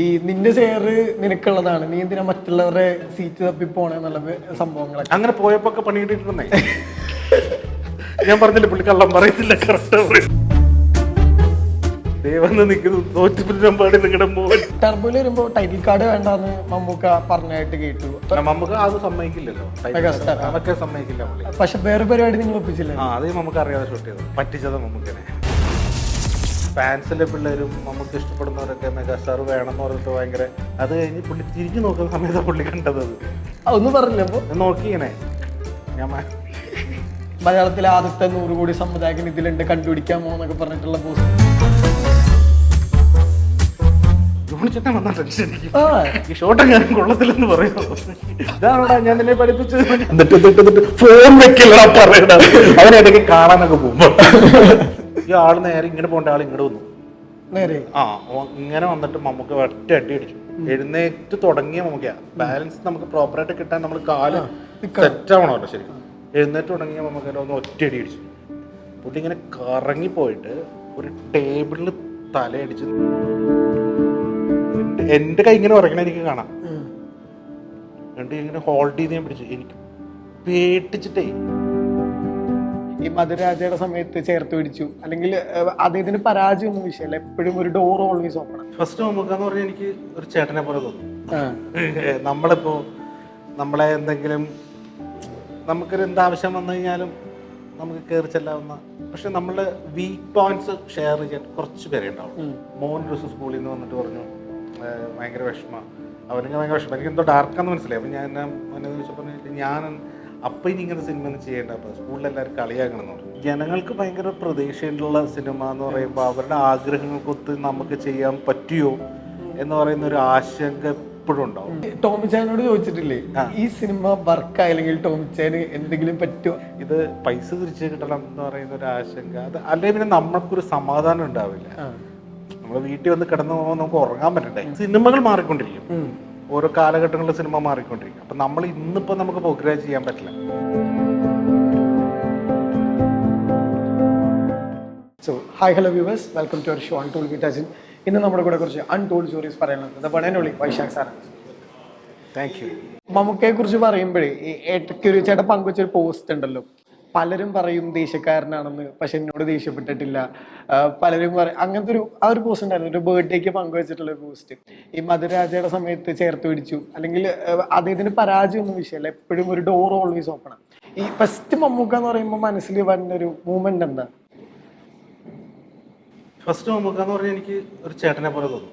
ഈ നിന്റെ ചെയറ് നിനക്കുള്ളതാണ്. നീ എന്തിനാ മറ്റുള്ളവരുടെ സീറ്റ് തപ്പി പോണെന്നുള്ള സംഭവങ്ങളൊക്കെ. അങ്ങനെ പോയപ്പോ ഒക്കെ കിട്ടിട്ടുണ്ടേ ഞാൻ പറഞ്ഞില്ല പുള്ളി കള്ളം പറയത്തില്ല കറക്റ്റ് ദൈവന്ന് നിൽക്കുന്നു തോറ്റുപിടിക്കാൻ പാടി നിങ്ങളുടെ മോൻ ടർബോയിൽ വരുമ്പോ ടൈറ്റിൽ കാർഡ് വേണ്ടെന്ന് മമ്മൂക്ക പറഞ്ഞായിട്ട് കേട്ടു. മമ്മൂക്ക അത് സമ്മതിക്കില്ലല്ലോ. അതൊക്കെ സമ്മതിക്കില്ല പക്ഷെ വേറെ പരിപാടി നിങ്ങൾ ഒപ്പിച്ചില്ല? അതേ നമുക്ക് അറിയാതെ ഷൂട്ട് ചെയ്തു പറ്റിച്ചത് നമുക്കിനെ ഫാൻസിലെ പിള്ളേരും നമുക്ക് ഇഷ്ടപ്പെടുന്നവരൊക്കെ മെഗാസ്റ്റാർ വേണം എന്ന് പറഞ്ഞിട്ട് ഭയങ്കര അത് കഴിഞ്ഞ് പുള്ളി തിരിഞ്ഞു നോക്കുന്ന സമയത്താണ് പുള്ളി കണ്ടത്. അത്. ഒന്നും പറഞ്ഞില്ല അപ്പോൾ ഞാൻ നോക്കി ഇങ്ങനെ ഞാൻ മ- മലയാളത്തിലെ ആദ്യത്തെ നൂറ് കോടി സംവിധായകൻ ഇതിലുണ്ട് കണ്ടുപിടിക്കാമോ എന്നൊക്കെ പറഞ്ഞിട്ടുള്ള പോസ്റ്റ് ടെൻഷൻ ആ. ഈ ഷോട്ട് ഞാൻ കൊള്ളത്തില്ലെന്ന് പറയുന്നു ഇതാണോടാ ഞാൻ നിന്നെ പഠിപ്പിച്ചത്. എന്നിട്ട് എന്നിട്ട് എന്നിട്ട് ഫോൺ വെക്കില്ല പറയണത് അവനിടയ്ക്ക് കാണാനൊക്കെ പോകുമ്പോ. ഈ ആൾ നേരെ ഇങ്ങനെ പോകേണ്ട ആൾ ഇങ്ങോട്ട് വന്നു. നേരെ? ആ ഓ- ഇങ്ങനെ വന്നിട്ട് നമുക്ക് ഒറ്റ അടി അടിച്ചു. എഴുന്നേറ്റ് തുടങ്ങിയ മമ്മൂക്ക. ബാലൻസ് നമുക്ക് പ്രോപ്പറായിട്ട് കിട്ടാൻ നമ്മൾ കാൽ സെറ്റ് ആവണമല്ലോ ശരി എഴുന്നേറ്റ് തുടങ്ങിയ മമ്മൂക്ക ഒന്ന് ഒറ്റ അടി അടിച്ചു. പുള്ളി ഇങ്ങനെ കറങ്ങി പോയിട്ട് ഒരു ടേബിളിൽ തലയടിച്ച് എന്റെ- എന്റെ കൈ ഇങ്ങനെ ഉറങ്ങണ എനിക്ക് കാണാം. എന്നിട്ട് ഇങ്ങനെ ഹോൾഡ് ചെയ്ത് ഞാൻ പിടിച്ചു. എനിക്ക് പേടിച്ചിട്ടേ ഈ മധുരാജയുടെ സമയത്ത് ചേർത്ത് പിടിച്ചു. അല്ലെങ്കിൽ അദ്ദേഹത്തിന് പരാജയം ഒന്നും വിഷയമല്ല. എപ്പോഴും ഒരു ഡോർ ഓൾവേസ് ഓപ്പൺ ഫസ്റ്റ് മമ്മൂക്കാന്ന് പറഞ്ഞാൽ എനിക്ക് ഒരു ചേട്ടനെ പോലെ തോന്നുന്നു നമ്മളിപ്പോ നമ്മളെ എന്തെങ്കിലും നമുക്കൊരു എന്താവശ്യം വന്നു കഴിഞ്ഞാലും നമുക്ക് കയറി ചെല്ലാവുന്ന. പക്ഷെ നമ്മൾ വീക്ക് പോയിന്റ്സ് ഷെയർ ചെയ്യാൻ കുറച്ച് പേരെ ഉണ്ടാവും മോൻ ജോസ് ദിവസം സ്കൂളിൽ നിന്ന് വന്നിട്ട് പറഞ്ഞു "ഏഹ് ഭയങ്കര വിഷമ. അവനെങ്കിൽ ഭയങ്കര വിഷമം. എനിക്ക് എന്തോ ഡാർക്കാന്ന് മനസ്സിലായി. അപ്പം ഞാൻ എന്നെ ചോദിച്ചപ്പോൾ ഞാൻ അപ്പം ഇനി ഇങ്ങനെ സിനിമ ഒന്നും ചെയ്യേണ്ട. അപ്പം സ്കൂളിൽ എല്ലാവരും കളിയാക്കണം എന്ന് പറഞ്ഞു. ജനങ്ങൾക്ക് ഭയങ്കര പ്രതീക്ഷയുള്ള സിനിമ എന്ന് പറയുമ്പോൾ അവരുടെ ആഗ്രഹങ്ങൾക്കൊത്ത് നമുക്ക് ചെയ്യാൻ പറ്റിയോ എന്ന് പറയുന്ന ഒരു ആശങ്ക എപ്പോഴും ഉണ്ടാവും. ടോമിച്ചാനോട് ചോദിച്ചിട്ടില്ലേ ഈ സിനിമ വർക്ക് ആയില്ലെങ്കിൽ ടോമിച്ചാന് എന്തെങ്കിലും പറ്റുമോ? ഇത് പൈസ തിരിച്ചു കിട്ടണം എന്ന് പറയുന്ന ഒരു ആശങ്ക. അത് അല്ലെങ്കിൽ പിന്നെ നമ്മൾക്കൊരു സമാധാനം ഉണ്ടാവില്ല. നമ്മൾ വീട്ടിൽ വന്ന് കിടന്നു പോകുമ്പോൾ നമുക്ക് ഉറങ്ങാൻ പറ്റണ്ടേ? സിനിമകൾ മാറിക്കൊണ്ടിരിക്കും. ഓരോ കാലഘട്ടങ്ങളിലെ സിനിമ മാറിക്കൊണ്ടിരിക്കും. അപ്പം നമ്മൾ ഇന്നിപ്പോൾ നമുക്ക് പ്രോഗ്രാം ചെയ്യാൻ പറ്റില്ല. So hi hello viewers welcome to our show untold വിറ്റാജിൻ ഇന്ന് നമ്മുടെ കൂടെ കുറച്ച് അൺടോൾഡ് സ്റ്റോറീസ് പറയാനുള്ളത്. വണേനുള്ളി വൈശാഖ് സാറാണ് താങ്ക് യു മമ്മൂക്കയെ കുറിച്ച് പറയുമ്പോഴേ ഏട്ടയ്ക്ക് ഒരു ചേട്ടൻ പങ്കുവച്ചൊരു പോസ്റ്റ് ഉണ്ടല്ലോ. പലരും പറയും ദേഷ്യക്കാരനാണെന്ന് പക്ഷെ എന്നോട് ദേഷ്യപ്പെട്ടിട്ടില്ല. പലരും പറയും അങ്ങനത്തെ ഒരു ആ ഒരു പോസ്റ്റ് ഉണ്ടായിരുന്നു. ഒരു ബർത്ത്ഡേക്ക് പങ്കുവച്ചിട്ടുള്ള ഒരു പോസ്റ്റ് ഈ മധുരാജയുടെ സമയത്ത് ചേർത്ത് പിടിച്ചു. അല്ലെങ്കിൽ അദ്ദേഹത്തിന് പരാജയം ഒന്നും വിഷയമല്ല. എപ്പോഴും ഒരു ഡോർ ഓൾവേസ് ഓപ്പൺ ഈ ഫസ്റ്റ് മമ്മൂക്ക എന്ന് പറയുമ്പോൾ മനസ്സിൽ വരുന്നൊരു മൂമെന്റ് എന്താ? ഫസ്റ്റ് മമ്മൂക്ക എന്ന് പറഞ്ഞാൽ എനിക്ക് ഒരു ചേട്ടനെ പോലെ തോന്നും.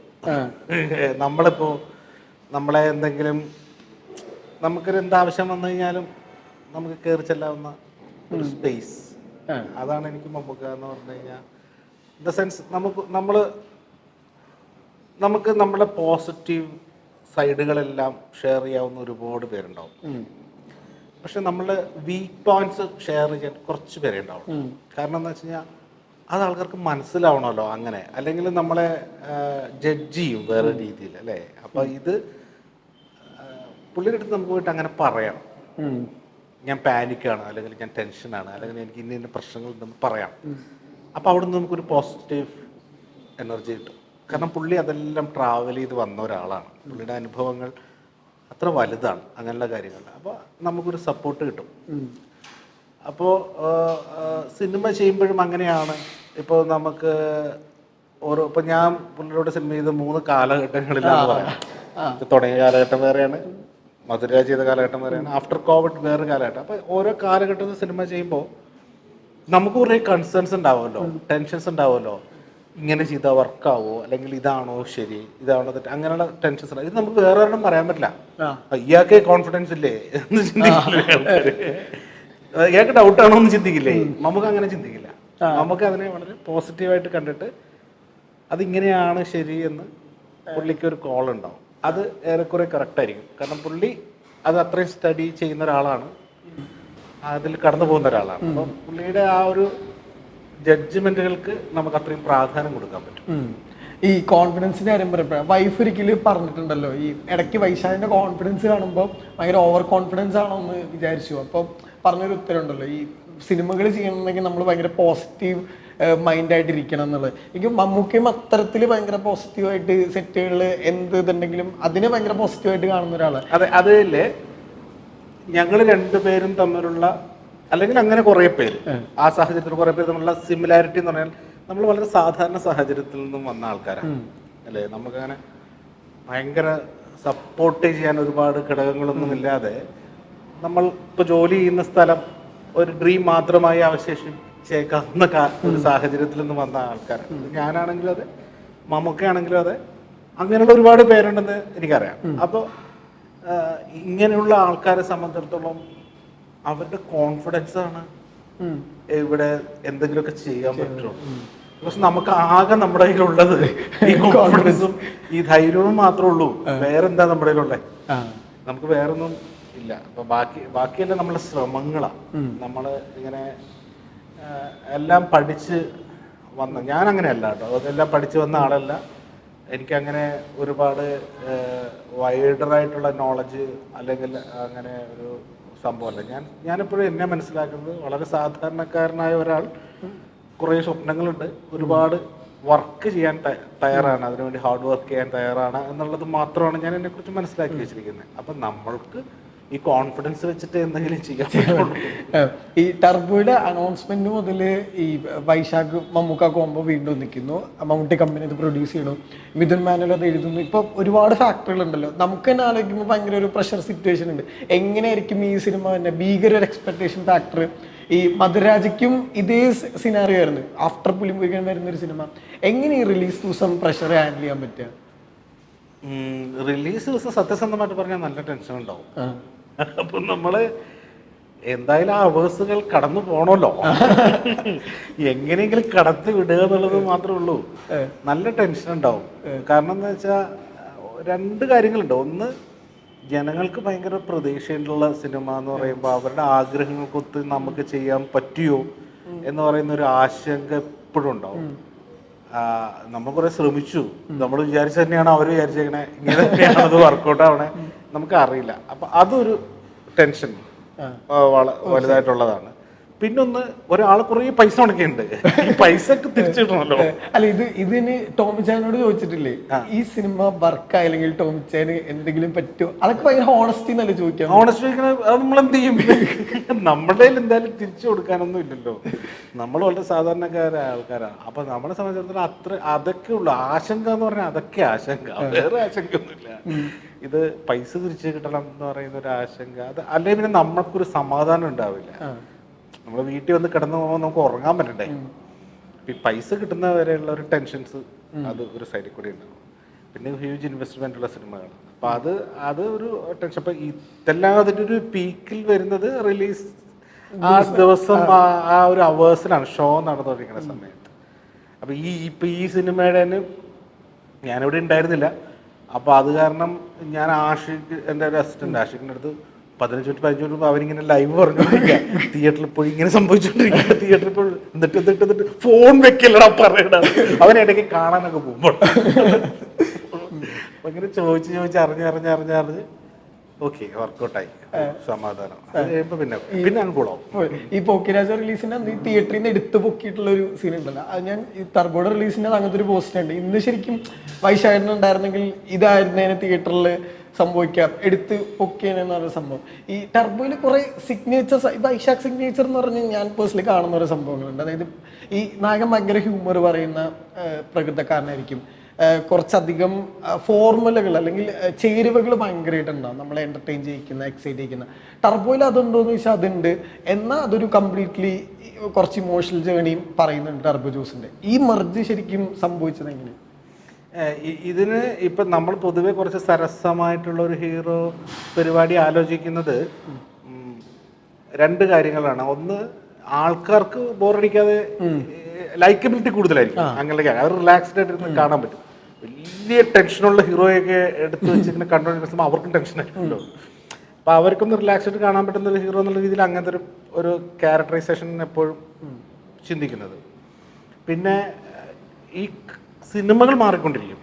നമ്മളിപ്പോ നമ്മളെ എന്തെങ്കിലും നമുക്കൊരു എന്താവശ്യം വന്നു കഴിഞ്ഞാലും നമുക്ക് കയറി ചെല്ലാവുന്ന ഒരു സ്പേസ്. അതാണ് എനിക്ക് മമ്മൂക്ക എന്ന് പറഞ്ഞു കഴിഞ്ഞാൽ ഇൻ ദ സെൻസ് നമുക്ക് നമ്മൾ നമുക്ക് നമ്മുടെ പോസിറ്റീവ് സൈഡുകളെല്ലാം ഷെയർ ചെയ്യാവുന്ന ഒരുപാട് പേരുണ്ടാവും. പക്ഷെ നമ്മൾ വീക്ക് പോയിന്റ്സ് ഷെയർ ചെയ്യാൻ കുറച്ച് പേരെ ഉണ്ടാവും കാരണം എന്താ വെച്ച് കഴിഞ്ഞാൽ അത് ആൾക്കാർക്ക് മനസ്സിലാവണമല്ലോ അങ്ങനെ. അല്ലെങ്കിൽ നമ്മളെ ജഡ്ജ് ചെയ്യും വേറെ രീതിയിൽ അല്ലേ? അപ്പം ഇത് പുള്ളിയുടെ അടുത്ത് നമുക്ക് പോയിട്ട് അങ്ങനെ പറയാം ഉം, ഞാൻ പാനിക്കാണ് അല്ലെങ്കിൽ ഞാൻ ടെൻഷനാണ് അല്ലെങ്കിൽ എനിക്ക് ഇന്ന പ്രശ്നങ്ങൾ ഉണ്ടെന്ന് പറയാം. അപ്പോൾ അവിടെ നിന്ന് നമുക്കൊരു പോസിറ്റീവ് എനർജി കിട്ടും. കാരണം പുള്ളി അതെല്ലാം ട്രാവൽ ചെയ്ത് വന്ന ഒരാളാണ്. പുള്ളിയുടെ അനുഭവങ്ങൾ അത്ര വലുതാണ് അങ്ങനെയുള്ള കാര്യങ്ങൾ. അപ്പോൾ നമുക്കൊരു സപ്പോർട്ട് കിട്ടും. അപ്പോൾ സിനിമ ചെയ്യുമ്പോഴും അങ്ങനെയാണ്. ഇപ്പോൾ നമുക്ക് ഓരോ ഇപ്പം ഞാൻ പുള്ളിയോട് സിനിമ ചെയ്ത മൂന്ന് കാലഘട്ടങ്ങളിലാണ് പറയാം. തുടങ്ങിയ കാലഘട്ടം വേറെയാണ്. മധുര ചെയ്ത കാലഘട്ടം വേറെയാണ് ആഫ്റ്റർ കോവിഡ് വേറെ കാലഘട്ടം. അപ്പോൾ ഓരോ കാലഘട്ടത്തിൽ സിനിമ ചെയ്യുമ്പോൾ നമുക്ക് കുറേ കൺസേൺസ് ഉണ്ടാവുമല്ലോ. ടെൻഷൻസ് ഉണ്ടാവുമല്ലോ. ഇങ്ങനെ ചെയ്താൽ വർക്കാവോ അല്ലെങ്കിൽ ഇതാണോ ശരി? ഇതാണോ തെറ്റ്? അങ്ങനെയുള്ള ടെൻഷൻസ് ഉണ്ടാവും. ഇത് നമുക്ക് വേറെ ഒരെണ്ണം പറയാൻ പറ്റില്ല. ഇയാൾക്ക് കോൺഫിഡൻസ് ഇല്ലേ? എന്ന് ചിന്തിക്കില്ലേ ഇയാൾക്ക് ഡൗട്ട് ആണോ എന്ന് ചിന്തിക്കില്ലേ? നമുക്ക് അങ്ങനെ ചിന്തിക്കില്ല. നമുക്ക് അതിനെ വളരെ പോസിറ്റീവായിട്ട് കണ്ടിട്ട് അതിങ്ങനെയാണ് ശരി എന്ന് പുള്ളിക്ക് ഒരു കോൾ ഉണ്ടാവും. അത് ഏറെക്കുറെ കറക്റ്റ് ആയിരിക്കും. കാരണം പുള്ളി അത് അത്രയും സ്റ്റഡി ചെയ്യുന്ന ഒരാളാണ്. അതിൽ കടന്നു പോകുന്ന ഒരാളാണ്. അപ്പം പുള്ളിയുടെ ആ ഒരു ജഡ്ജ്മെന്റുകൾക്ക് നമുക്ക് അത്രയും പ്രാധാന്യം കൊടുക്കാൻ പറ്റും. ഈ കോൺഫിഡൻസിന്റെ കാര്യം പറയുമ്പോൾ വൈഫ് ഒരിക്കലും പറഞ്ഞിട്ടുണ്ടല്ലോ ഈ ഇടയ്ക്ക് വൈശാഖിന്റെ കോൺഫിഡൻസ് കാണുമ്പോൾ ഭയങ്കര ഓവർ കോൺഫിഡൻസ് ആണോ എന്ന് വിചാരിച്ചു. അപ്പോൾ പറഞ്ഞൊരു ഉത്തരവുണ്ടല്ലോ ഈ സിനിമകൾ ചെയ്യണമെങ്കിൽ നമ്മൾ ഭയങ്കര പോസിറ്റീവ് മൈൻഡായിട്ട് ഇരിക്കണം എന്നുള്ളത്. എനിക്ക് മമ്മൂക്കയും അത്തരത്തിൽ ഭയങ്കര പോസിറ്റീവായിട്ട് സെറ്റുകളിൽ എന്ത് ഇതുണ്ടെങ്കിലും അതിനെ ഭയങ്കര പോസിറ്റീവായിട്ട് കാണുന്ന ഒരാളാണ് അതെ അതല്ലേ ഞങ്ങൾ രണ്ടുപേരും തമ്മിലുള്ള അല്ലെങ്കിൽ അങ്ങനെ കുറേ പേര്. ആ. സാഹചര്യത്തിൽ കുറേ പേര് തമ്മിലുള്ള സിമിലാരിറ്റി എന്ന് പറഞ്ഞാൽ നമ്മൾ വളരെ സാധാരണ സാഹചര്യത്തിൽ നിന്നും വന്ന ആൾക്കാരാണ് അല്ലേ? നമുക്കങ്ങനെ ഭയങ്കര സപ്പോർട്ട് ചെയ്യാൻ ഒരുപാട് ഘടകങ്ങളൊന്നും ഇല്ലാതെ നമ്മൾ ഇപ്പോൾ ജോലി ചെയ്യുന്ന സ്ഥലം ഒരു ഡ്രീം മാത്രമായി അവശേഷിച്ചേക്കാവുന്ന കാ- ഒരു സാഹചര്യത്തിൽ നിന്ന് വന്ന ആൾക്കാരാണ്. ഞാനാണെങ്കിലും അതെ മമ്മൊക്കെയാണെങ്കിലും അതെ അങ്ങനെയുള്ള ഒരുപാട് പേരുണ്ടെന്ന് എനിക്കറിയാം. അപ്പോൾ ഇങ്ങനെയുള്ള ആൾക്കാരെ സംബന്ധിച്ചിടത്തോളം അവരുടെ കോൺഫിഡൻസ് ആണ് ഇവിടെ എന്തെങ്കിലുമൊക്കെ ചെയ്യാൻ പറ്റുള്ളൂ. പക്ഷെ നമുക്ക് ആകെ നമ്മുടെ കയ്യിലുള്ളത് ഈ കോൺഫിഡൻസും ഈ ധൈര്യവും മാത്രമേ ഉള്ളൂ. വേറെന്താ നമ്മുടെ കയ്യിലുള്ളത് നമുക്ക് വേറൊന്നും ഇല്ല. അപ്പൊ ബാക്കി ബാക്കിയെല്ലാം നമ്മളെ ശ്രമങ്ങളാണ് നമ്മൾ ഇങ്ങനെ എല്ലാം പഠിച്ച് വന്ന ഞാൻ അങ്ങനെയല്ല കേട്ടോ. അതെല്ലാം പഠിച്ച് വന്ന ആളല്ല. എനിക്കങ്ങനെ ഒരുപാട് വൈഡറായിട്ടുള്ള നോളജ് അല്ലെങ്കിൽ അങ്ങനെ ഒരു സംഭവമല്ല. ഞാൻ ഞാനിപ്പോഴും എന്നെ മനസ്സിലാക്കുന്നത് വളരെ സാധാരണക്കാരനായ ഒരാൾ. കുറേ സ്വപ്നങ്ങളുണ്ട്. ഒരുപാട് വർക്ക് ചെയ്യാൻ തയ്യാറാണ്. അതിനുവേണ്ടി ഹാർഡ് വർക്ക് ചെയ്യാൻ തയ്യാറാണ് എന്നുള്ളത് മാത്രമാണ് ഞാൻ എന്നെക്കുറിച്ച് മനസ്സിലാക്കി വെച്ചിരിക്കുന്നത്. അപ്പം നമ്മൾക്ക് ഈ കോൺഫിഡൻസ് വെച്ചിട്ട് എന്തെങ്കിലും ചെയ്യാൻ ഈ ടർബോയുടെ അനൗൺസ്മെന്റ് മുതൽ ഈ വൈശാഖ് മമ്മൂക്ക കോമ്പോ വീണ്ടും നിൽക്കുന്നു. മമ്മൂട്ടി കമ്പനി ഇത് പ്രൊഡ്യൂസ് ചെയ്യണു. മിഥുൻ മാനുവൽ അത് എഴുതുന്നു. ഇപ്പൊ ഒരുപാട് ഫാക്ടറികൾ ഉണ്ടല്ലോ. നമുക്ക് തന്നെ ആലോചിക്കുമ്പോൾ ഭയങ്കര ഒരു പ്രഷർ സിറ്റുവേഷൻ ഉണ്ട്. എങ്ങനെയായിരിക്കും ഈ സിനിമ തന്നെ? ഭീകര ഒരു എക്സ്പെക്ടേഷൻ ഫാക്ടർ ഈ മധുരാജയ്ക്കും ഇതേ സിനാറിയോ ആയിരുന്നു. ആഫ്റ്റർ പുലിമുരുകൻ വരുന്ന ഒരു സിനിമ എങ്ങനെ ഈ റിലീസ് ദിവസം പ്രഷർ ഹാൻഡിൽ ചെയ്യാൻ പറ്റുക? റിലീസ് ദിവസം സത്യസന്ധമായിട്ട് പറഞ്ഞാൽ നല്ല ടെൻഷൻ ഉണ്ടാവും. അപ്പം നമ്മൾ എന്തായാലും ആ അവേഴ്സുകൾ കടന്നു പോണല്ലോ. എങ്ങനെയെങ്കിലും കടത്തി വിടുക എന്നുള്ളത് മാത്രമേ ഉള്ളൂ. നല്ല ടെൻഷൻ ഉണ്ടാവും. കാരണം എന്താ വെച്ചാൽ രണ്ട് കാര്യങ്ങളുണ്ട്. ഒന്ന് ജനങ്ങൾക്ക് ഭയങ്കര പ്രതീക്ഷയുള്ള സിനിമ എന്ന് പറയുമ്പോൾ അവരുടെ ആഗ്രഹങ്ങൾക്കൊത്ത് നമുക്ക് ചെയ്യാൻ പറ്റിയോ എന്ന് പറയുന്ന ഒരു ആശങ്ക എപ്പോഴും ഉണ്ടാവും. നമ്മൾ കുറെ ശ്രമിച്ചു. നമ്മൾ വിചാരിച്ചു തന്നെയാണ് അവർ വിചാരിച്ചേക്കണേ. ഇങ്ങനെ തന്നെയാണ് അത് വർക്കൗട്ട് ആവണേ. നമുക്ക് അറിയില്ല അപ്പൊ അതൊരു ടെൻഷൻ വലുതായിട്ടുള്ളതാണ്. പിന്നൊന്ന് ഒരാൾ കുറേ പൈസ മുടക്കിയുണ്ട് ഈ പൈസ ഒക്കെ തിരിച്ചു കിട്ടണമല്ലോ അല്ല ഇത് ഇതിന് ടോമിച്ചാനോട് ചോദിച്ചിട്ടില്ലേ? ഈ സിനിമ വർക്ക് ആയില്ലെങ്കിൽ ടോമിച്ചാന് എന്തെങ്കിലും പറ്റുമോ അതൊക്കെ ഭയങ്കര ഹോണസ്റ്റി എന്നല്ലേ ചോദിക്കാം ഓണസ്റ്റ് അത് നമ്മൾ എന്ത് ചെയ്യും? നമ്മുടെ എന്തായാലും തിരിച്ചു കൊടുക്കാനൊന്നും ഇല്ലല്ലോ. നമ്മൾ വളരെ സാധാരണക്കാരായ ആൾക്കാരാണ് അപ്പൊ നമ്മളെ സംബന്ധിച്ചിടത്തോളം അത്ര അതൊക്കെ ഉള്ളു. ആശങ്ക എന്ന് പറഞ്ഞാൽ അതൊക്കെ ആശങ്ക. വേറെ ആശങ്കയൊന്നുമില്ല. ഇത് പൈസ തിരിച്ചു കിട്ടണം എന്ന് പറയുന്ന ഒരു ആശങ്ക. അത് അല്ലെങ്കിൽ പിന്നെ നമ്മൾക്കൊരു സമാധാനം ഉണ്ടാവില്ല. നമ്മൾ വീട്ടിൽ വന്ന് കിടന്നു പോകുമ്പോൾ നമുക്ക് ഉറങ്ങാൻ പറ്റണ്ടേ? ഈ പൈസ കിട്ടുന്ന വരെയുള്ള ഒരു ടെൻഷൻസ് അത് ഒരു സൈഡിൽ കൂടി ഉണ്ടാവും. പിന്നെ ഹ്യൂജ് ഇൻവെസ്റ്റ്മെന്റ് ഉള്ള സിനിമകൾ അപ്പൊ അത് അത് ഒരു ടെൻഷൻ. അപ്പൊ ഇതെല്ലാം അതിന്റെ ഒരു പീക്കിൽ വരുന്നത് റിലീസ് ആ ദിവസം. ആ- ഒരു അവേഴ്സിലാണ് ഷോ നടന്നുകൊണ്ടിരിക്കുന്ന സമയത്ത്. അപ്പൊ ഈ ഇപ്പൊ ഈ സിനിമയുടെ തന്നെ ഞാനിവിടെ ഉണ്ടായിരുന്നില്ല. അപ്പൊ അത് കാരണം ഞാൻ ആഷിഖ് എന്റെ ഒരു അസിസ്റ്റന്റ് ആഷിഖിന്റെ അടുത്ത് പതിനഞ്ച് മിനിറ്റ് പതിനഞ്ച് മിനിറ്റ് മുമ്പ് അവനിങ്ങനെ ലൈവ് പറഞ്ഞുകൊണ്ടിരിക്കുക. തിയേറ്ററിൽ പോയി ഇങ്ങനെ സംഭവിച്ചുകൊണ്ടിരിക്കുക. തിയേറ്ററിൽ പോയി എന്നിട്ട് എന്നിട്ട് എന്നിട്ട് ഫോൺ വെക്കല്ലടാ പറയണ അവൻ ഇടയ്ക്ക് കാണാനൊക്കെ പോകുമ്പോൾ. അങ്ങനെ ചോദിച്ച് ചോദിച്ച് അറിഞ്ഞ് അറിഞ്ഞ് അറിഞ്ഞ് അറിഞ്ഞ് ഓക്കെ വർക്കൗട്ടായി സമാധാനം. പിന്നെ പിന്നെ ഇപ്പൊ ഈ പോക്കിരാജ റിലീസിന്റെ അന്ന് തിയേറ്ററിൽ നിന്ന് എടുത്ത് പൊക്കിയിട്ടുള്ള ഒരു സീൻ ഉണ്ടല്ലോ. അത് ഞാൻ ഈ ടർബോയുടെ റിലീസിന്റെ അങ്ങനത്തെ ഒരു പോസ്റ്റ് ഉണ്ട്. ഇന്ന് ശരിക്കും വൈശാഖൻ ഉണ്ടായിരുന്നെങ്കിൽ ഇതായിരുന്നേനെ തിയേറ്ററിൽ സംഭവിക്കാം. എടുത്ത് പൊക്കിയെന്ന് പറഞ്ഞ സംഭവം. ഈ ടർബോയിൽ കുറെ സിഗ്നേച്ചേഴ്സ് വൈശാഖ് സിഗ്നേച്ചർ എന്ന് പറഞ്ഞ് ഞാൻ പേഴ്സണലി കാണുന്ന ഒരു സംഭവങ്ങളുണ്ട്. അതായത് ഈ നായകൻ ഭയങ്കര ഹ്യൂമർ പറയുന്ന പ്രകൃതക്കാരനായിരിക്കും. കുറച്ചധികം ഫോർമുലകൾ അല്ലെങ്കിൽ ചേരുവകൾ ഭയങ്കരമായിട്ടുണ്ടാവും. നമ്മളെ എന്റർടൈൻ ചെയ്യിക്കുന്ന എക്സൈറ്റ് ചെയ്യിക്കുന്ന. ടർബോയിൽ അതുണ്ടോ എന്ന് ചോദിച്ചാൽ അതുണ്ട്. എന്നാൽ അതൊരു കംപ്ലീറ്റ്ലി കുറച്ച് ഇമോഷണൽ ജേണിയും പറയുന്നുണ്ട് ടർബോ ജ്യൂസിന്റെ ഈ മർജ് ശരിക്കും സംഭവിച്ചത് എങ്ങനെ ഏഹ് ഇ- ഇതിന് ഇപ്പം നമ്മൾ പൊതുവെ കുറച്ച് സരസമായിട്ടുള്ള ഒരു ഹീറോ പരിപാടി ആലോചിക്കുന്നത് രണ്ട് കാര്യങ്ങളാണ്. ഒന്ന് ആൾക്കാർക്ക് ബോറടിക്കാതെ ലൈക്കബിലിറ്റി കൂടുതലായിരിക്കും. അങ്ങനെയൊക്കെ അവർ റിലാക്സ്ഡ് ആയിട്ട് ഇരുന്ന് കാണാൻ പറ്റും. വലിയ ടെൻഷനുള്ള ഹീറോയൊക്കെ എടുത്ത് വെച്ചിങ്ങനെ കണ്ടുകൊണ്ടിരിക്കുന്ന സമയം അവർക്കും ടെൻഷൻ ആയിട്ടുണ്ടോ അപ്പൊ അവർക്കൊന്ന് റിലാക്സ് ആയിട്ട് കാണാൻ പറ്റുന്ന ഒരു ഹീറോ എന്നുള്ള രീതിയിൽ അങ്ങനത്തെ ഒരു ഒരു ക്യാരക്ടറൈസേഷൻ എപ്പോഴും ചിന്തിക്കുന്നത്. പിന്നെ ഈ സിനിമകൾ മാറിക്കൊണ്ടിരിക്കും.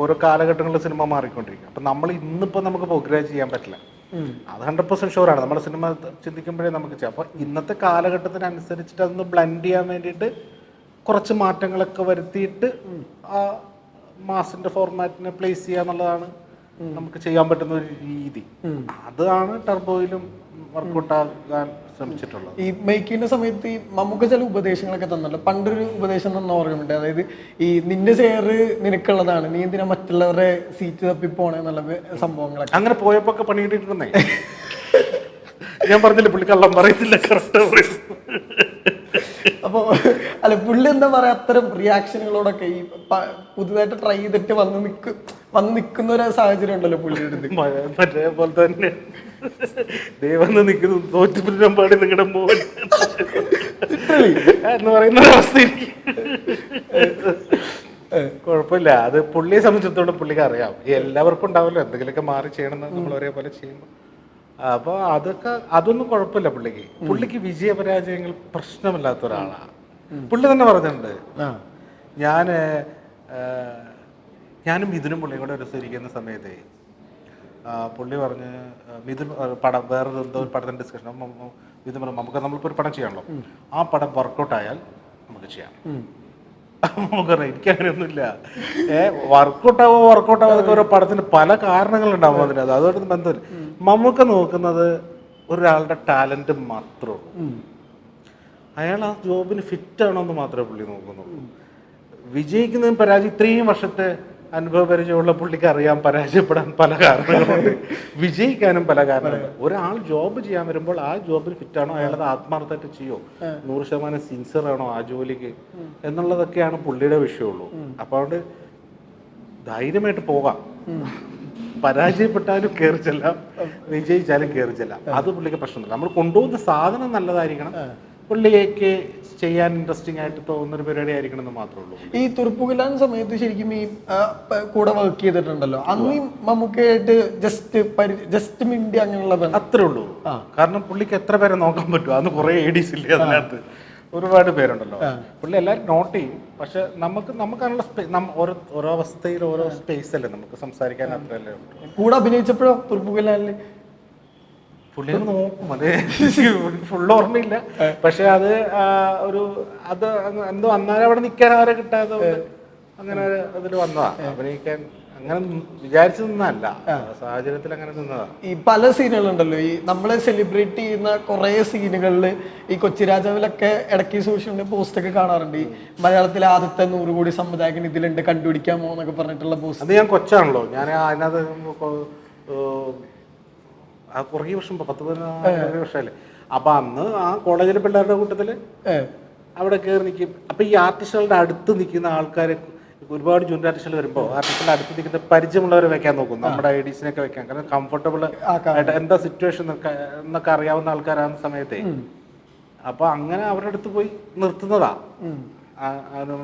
ഓരോ കാലഘട്ടങ്ങളിലെ സിനിമ മാറിക്കൊണ്ടിരിക്കും. അപ്പം നമ്മൾ ഇന്നിപ്പോ നമുക്ക് പ്രോഗ്രാം ചെയ്യാൻ പറ്റില്ല. അത് ഹൺഡ്രഡ് പെർസെന്റ് ഷുവറാണ് നമ്മുടെ സിനിമ ചിന്തിക്കുമ്പോഴേ നമുക്ക് ചെയ്യാം. അപ്പോൾ ഇന്നത്തെ കാലഘട്ടത്തിനനുസരിച്ചിട്ട് അതൊന്ന് ബ്ലെൻഡ് ചെയ്യാൻ വേണ്ടിയിട്ട് കുറച്ച് മാറ്റങ്ങളൊക്കെ വരുത്തിയിട്ട് ആ മാസിന്റെ ഫോർമാറ്റിനെ പ്ലേസ് ചെയ്യുക എന്നുള്ളതാണ് നമുക്ക് ചെയ്യാൻ പറ്റുന്ന ഒരു രീതി. അതാണ് ടർബോയിലും വർക്കൗട്ട് ആകാൻ ശ്രമിച്ചിട്ടുള്ളത്. ഈ മെയ്ക്കിന്റെ സമയത്ത് ഈ നമുക്ക് ചില ഉപദേശങ്ങളൊക്കെ തന്നല്ലോ. പണ്ടൊരു ഉപദേശം തന്ന ഓർമ്മയുണ്ട്. അതായത് ഈ നിന്റെ ചെയർ നിനക്കുള്ളതാണ്. നീ എന്തിനാ മറ്റുള്ളവരെ സീറ്റ് തപ്പി പോണെന്നുള്ള സംഭവങ്ങളൊക്കെ. അങ്ങനെ പോയപ്പോ ഒക്കെ പണിയിട്ടിരുന്നേ ഞാൻ പറഞ്ഞില്ല പുള്ളി കള്ളം പറയുന്നില്ല കറക്റ്റ് അപ്പൊ അല്ല പുള്ളി എന്താ പറയാ അത്തരം റിയാക്ഷനുകളോടൊക്കെ ഈ പുതുതായിട്ട് ട്രൈ ചെയ്തിട്ട് വന്ന് നിക്ക് വന്ന് നിക്കുന്ന ഒരു സാഹചര്യം ഉണ്ടല്ലോ പുള്ളിയുടെ മറ്റേ പോലെ തന്നെ. ദൈവം നിൽക്കുന്നു തോറ്റുപിടിക്കാൻ പാടി നിങ്ങളുടെ മോൻ. എന്ന് പറയുന്ന അവസ്ഥ കുഴപ്പമില്ല. അത് പുള്ളിയെ സംബന്ധിച്ചിടത്തോളം പുള്ളിക്ക് അറിയാം. എല്ലാവർക്കും ഉണ്ടാവില്ല എന്തെങ്കിലുമൊക്കെ മാറി ചെയ്യണമെന്ന് നമ്മൾ ഒരേപോലെ ചെയ്യുമ്പോൾ അപ്പോൾ അതൊക്കെ അതൊന്നും കുഴപ്പമില്ല പുള്ളിക്ക്. പുള്ളിക്ക് വിജയപരാജയങ്ങൾ പ്രശ്നമില്ലാത്ത ഒരാളാണ് പുള്ളി തന്നെ പറഞ്ഞിട്ടുണ്ട്. ഞാൻ ഞാനും മിഥുനും പുള്ളിയും കൂടെ ഒരു ഇരിക്കുന്ന സമയത്ത് പുള്ളി പറഞ്ഞ് മിഥുൻ പടം വേറൊരു എന്തോ ഒരു പടത്തിന്റെ ഡിസ്കഷൻ മിഥുൻ പറഞ്ഞു നമുക്ക് നമ്മളിപ്പോൾ ഒരു പടം ചെയ്യണല്ലോ ആ പടം വർക്കൗട്ട് ആയാൽ നമുക്ക് ചെയ്യാം. നമുക്കറിയാം എനിക്ക് അങ്ങനെയൊന്നുമില്ല ഏ വർക്കൗട്ട് ആവോ വർക്കൗട്ട് അതൊക്കെ ഓരോ പടത്തിന് പല കാരണങ്ങളുണ്ടാവും അതിനകത്ത് അതുകൊണ്ട് ബന്ധമില്ല. മമ്മൂക്ക നോക്കുന്നത് ഒരാളുടെ ടാലന്റ് മാത്രമേ ഉള്ളൂ. അയാൾ ആ ജോബിന് ഫിറ്റ് ആണോ എന്ന് മാത്രമേ പുള്ളി നോക്കുന്നുള്ളൂ. വിജയിക്കുന്നതും പരാജയം ഇത്രയും വർഷത്തെ അനുഭവ പരിചയമുള്ള പുള്ളിക്ക് അറിയാം പരാജയപ്പെടാൻ പല കാരണങ്ങളുണ്ട്. വിജയിക്കാനും പല കാരണങ്ങളുണ്ട്. ഒരാൾ ജോബ് ചെയ്യാൻ വരുമ്പോൾ ആ ജോബിൽ ഫിറ്റ് ആണോ? അയാൾ അത് ആത്മാർത്ഥമായിട്ട് ചെയ്യോ? നൂറ് ശതമാനം സിൻസിയർ ആണോ ആ ജോലിക്ക്? എന്നുള്ളതൊക്കെയാണ് പുള്ളിയുടെ വിഷയമുള്ളൂ. അപ്പോൾ അതുകൊണ്ട് ധൈര്യമായിട്ട് പോകാം. പരാജയപ്പെട്ടാലും കയറി ചെല്ലാം വിജയിച്ചാലും കയറി ചെല്ലാം. അത് പുള്ളിക്ക് പ്രശ്നമില്ല നമ്മൾ കൊണ്ടുപോകുന്ന സാധനം നല്ലതായിരിക്കണം. പുള്ളിക്ക് ചെയ്യാൻ ഇൻട്രസ്റ്റിംഗ് ആയിട്ട് തോന്നുന്ന ഒരു പരിപാടി ആയിരിക്കണം എന്ന് മാത്രമേ ഉള്ളൂ. ഈ തുറപ്പുകിലാൻ സമയത്ത് ശരിക്കും ഈ ആ, പ- കൂടെ വർക്ക് ചെയ്തിട്ടുണ്ടല്ലോ. അന്ന് ഈ മമ്മൂക്കയായിട്ട് ജസ്റ്റ് ജസ്റ്റ് മിണ്ടി അങ്ങനെയുള്ള ബന്ധം. അത്രേ ഉള്ളൂ. കാരണം പുള്ളിക്ക് എത്ര പേരെ നോക്കാൻ പറ്റും? അന്ന് കുറെ ഏഡീസ് ഇല്ലേ അതിനകത്ത്? ഒരുപാട് പേരുണ്ടല്ലോ. പുള്ളി എല്ലാവരും നോട്ട് ചെയ്യും പക്ഷെ നമുക്ക് നമുക്കാണല്ലോ സ്പേ ഓരോ ഓരോ അവസ്ഥയിൽ ഓരോ സ്പേസ് അല്ലേ നമുക്ക് സംസാരിക്കാൻ അത്രയല്ലേ ഉള്ളൂ. കൂടെ അഭിനയിച്ചപ്പോഴോ തുറപ്പുകലാനിൽ പുള്ളി അങ്ങ് നോക്കും. അത് ഫുള്ള് ഓർമ്മയില്ല. പക്ഷെ അത് ഒരു അത് എന്തോ അന്നേരം അവിടെ നിൽക്കാൻ ആരെ കിട്ടാതെ അങ്ങനെ അതിൽ വന്നതാ. അഭിനയിക്കാൻ അങ്ങനെ വിചാരിച്ചു നിന്നല്ല സാഹചര്യത്തിൽ അങ്ങനെ നിന്നതാ. ഈ പല സീനുകളുണ്ടല്ലോ. ഈ നമ്മളെ സെലിബ്രേറ്റ് ചെയ്യുന്ന കുറെ സീനുകളിൽ ഈ കൊച്ചിരാജാവിലൊക്കെ ഇടയ്ക്ക് സോഷ്യൽ മീഡിയ പോസ്റ്റ് ഒക്കെ കാണാറുണ്ട്. ഈ മലയാളത്തിലെ ആദ്യത്തെ നൂറ് കോടി സംവിധായകൻ ഇതിലുണ്ട്. കണ്ടുപിടിക്കാമോ എന്നൊക്കെ പറഞ്ഞിട്ടുള്ള പോസ്റ്റ് അത് ഞാൻ കൊച്ചാണല്ലോ. ഞാൻ അതിനകത്ത് കുറേ വർഷം പത്ത് പതിനാറ് വർഷമല്ലേ? അപ്പൊ അന്ന് ആ കോളേജിലെ പിള്ളേരുടെ കൂട്ടത്തിൽ അവിടെ കയറി നിൽക്കും അപ്പൊ ഈ ആർട്ടിസ്റ്റുകളുടെ അടുത്ത് നിൽക്കുന്ന ആൾക്കാരെ ഒരുപാട് ജൂനിയർ ആർട്ടിസ്റ്റുകൾ വരുമ്പോൾ ആർട്ടിസ്റ്റുകളുടെ അടുത്ത് നിൽക്കുന്ന പരിചയമുള്ളവരെ വെക്കാൻ നോക്കും. നമ്മുടെ ഐഡീസിനൊക്കെ വെക്കാൻ. കാരണം കംഫർട്ടബിൾ ആയിട്ട് എന്താ സിറ്റുവേഷൻ എന്നൊക്കെ അറിയാവുന്ന ആൾക്കാരാകുന്ന സമയത്തെ. അപ്പൊ അങ്ങനെ അവരുടെ അടുത്ത് പോയി നിർത്തുന്നതാ.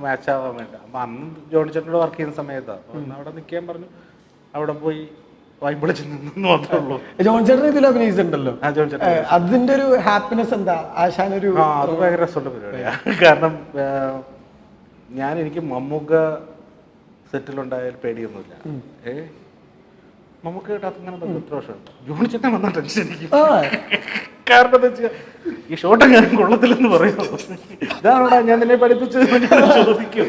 മാച്ച് ആവാൻ വേണ്ടി. അപ്പൊ അന്ന് ജോണി ചേട്ടനോട് വർക്ക് ചെയ്യുന്ന സമയത്താ. അപ്പൊ അവിടെ നിൽക്കാൻ പറഞ്ഞു. അവിടെ പോയി വൈബിളിച്ച് നിന്നു മാത്രമേ ഉള്ളൂ ജോൺ ചേട്ടൻ ഇതിൽ അഭിനയിച്ചിട്ടുണ്ടല്ലോ. ജോണി ചേട്ടൻ അതിന്റെ ഒരു ഹാപ്പിനെസ് എന്താ? ആശാൻ ആ അത് ഭയങ്കര രസമുള്ള പരിപാടിയാണ് കാരണം ഞാൻ എനിക്ക് മമ്മൂക്ക സെറ്റിലുണ്ടായാൽ പേടിയൊന്നുമില്ല. ഏ മമ്മൂക്ക കേട്ടാത്ത അങ്ങനെ എത്ര ജോണി ചേട്ടൻ വന്ന ടെൻഷൻ എനിക്ക്. കാരണം എന്താ വെച്ചാൽ ഈ ഷോട്ട് ഞാൻ കൊള്ളത്തില്ലെന്ന് പറയുന്നു. ഇതാണോടാ ഞാൻ നിന്നെ പഠിപ്പിച്ചത്? ചോദിക്കും.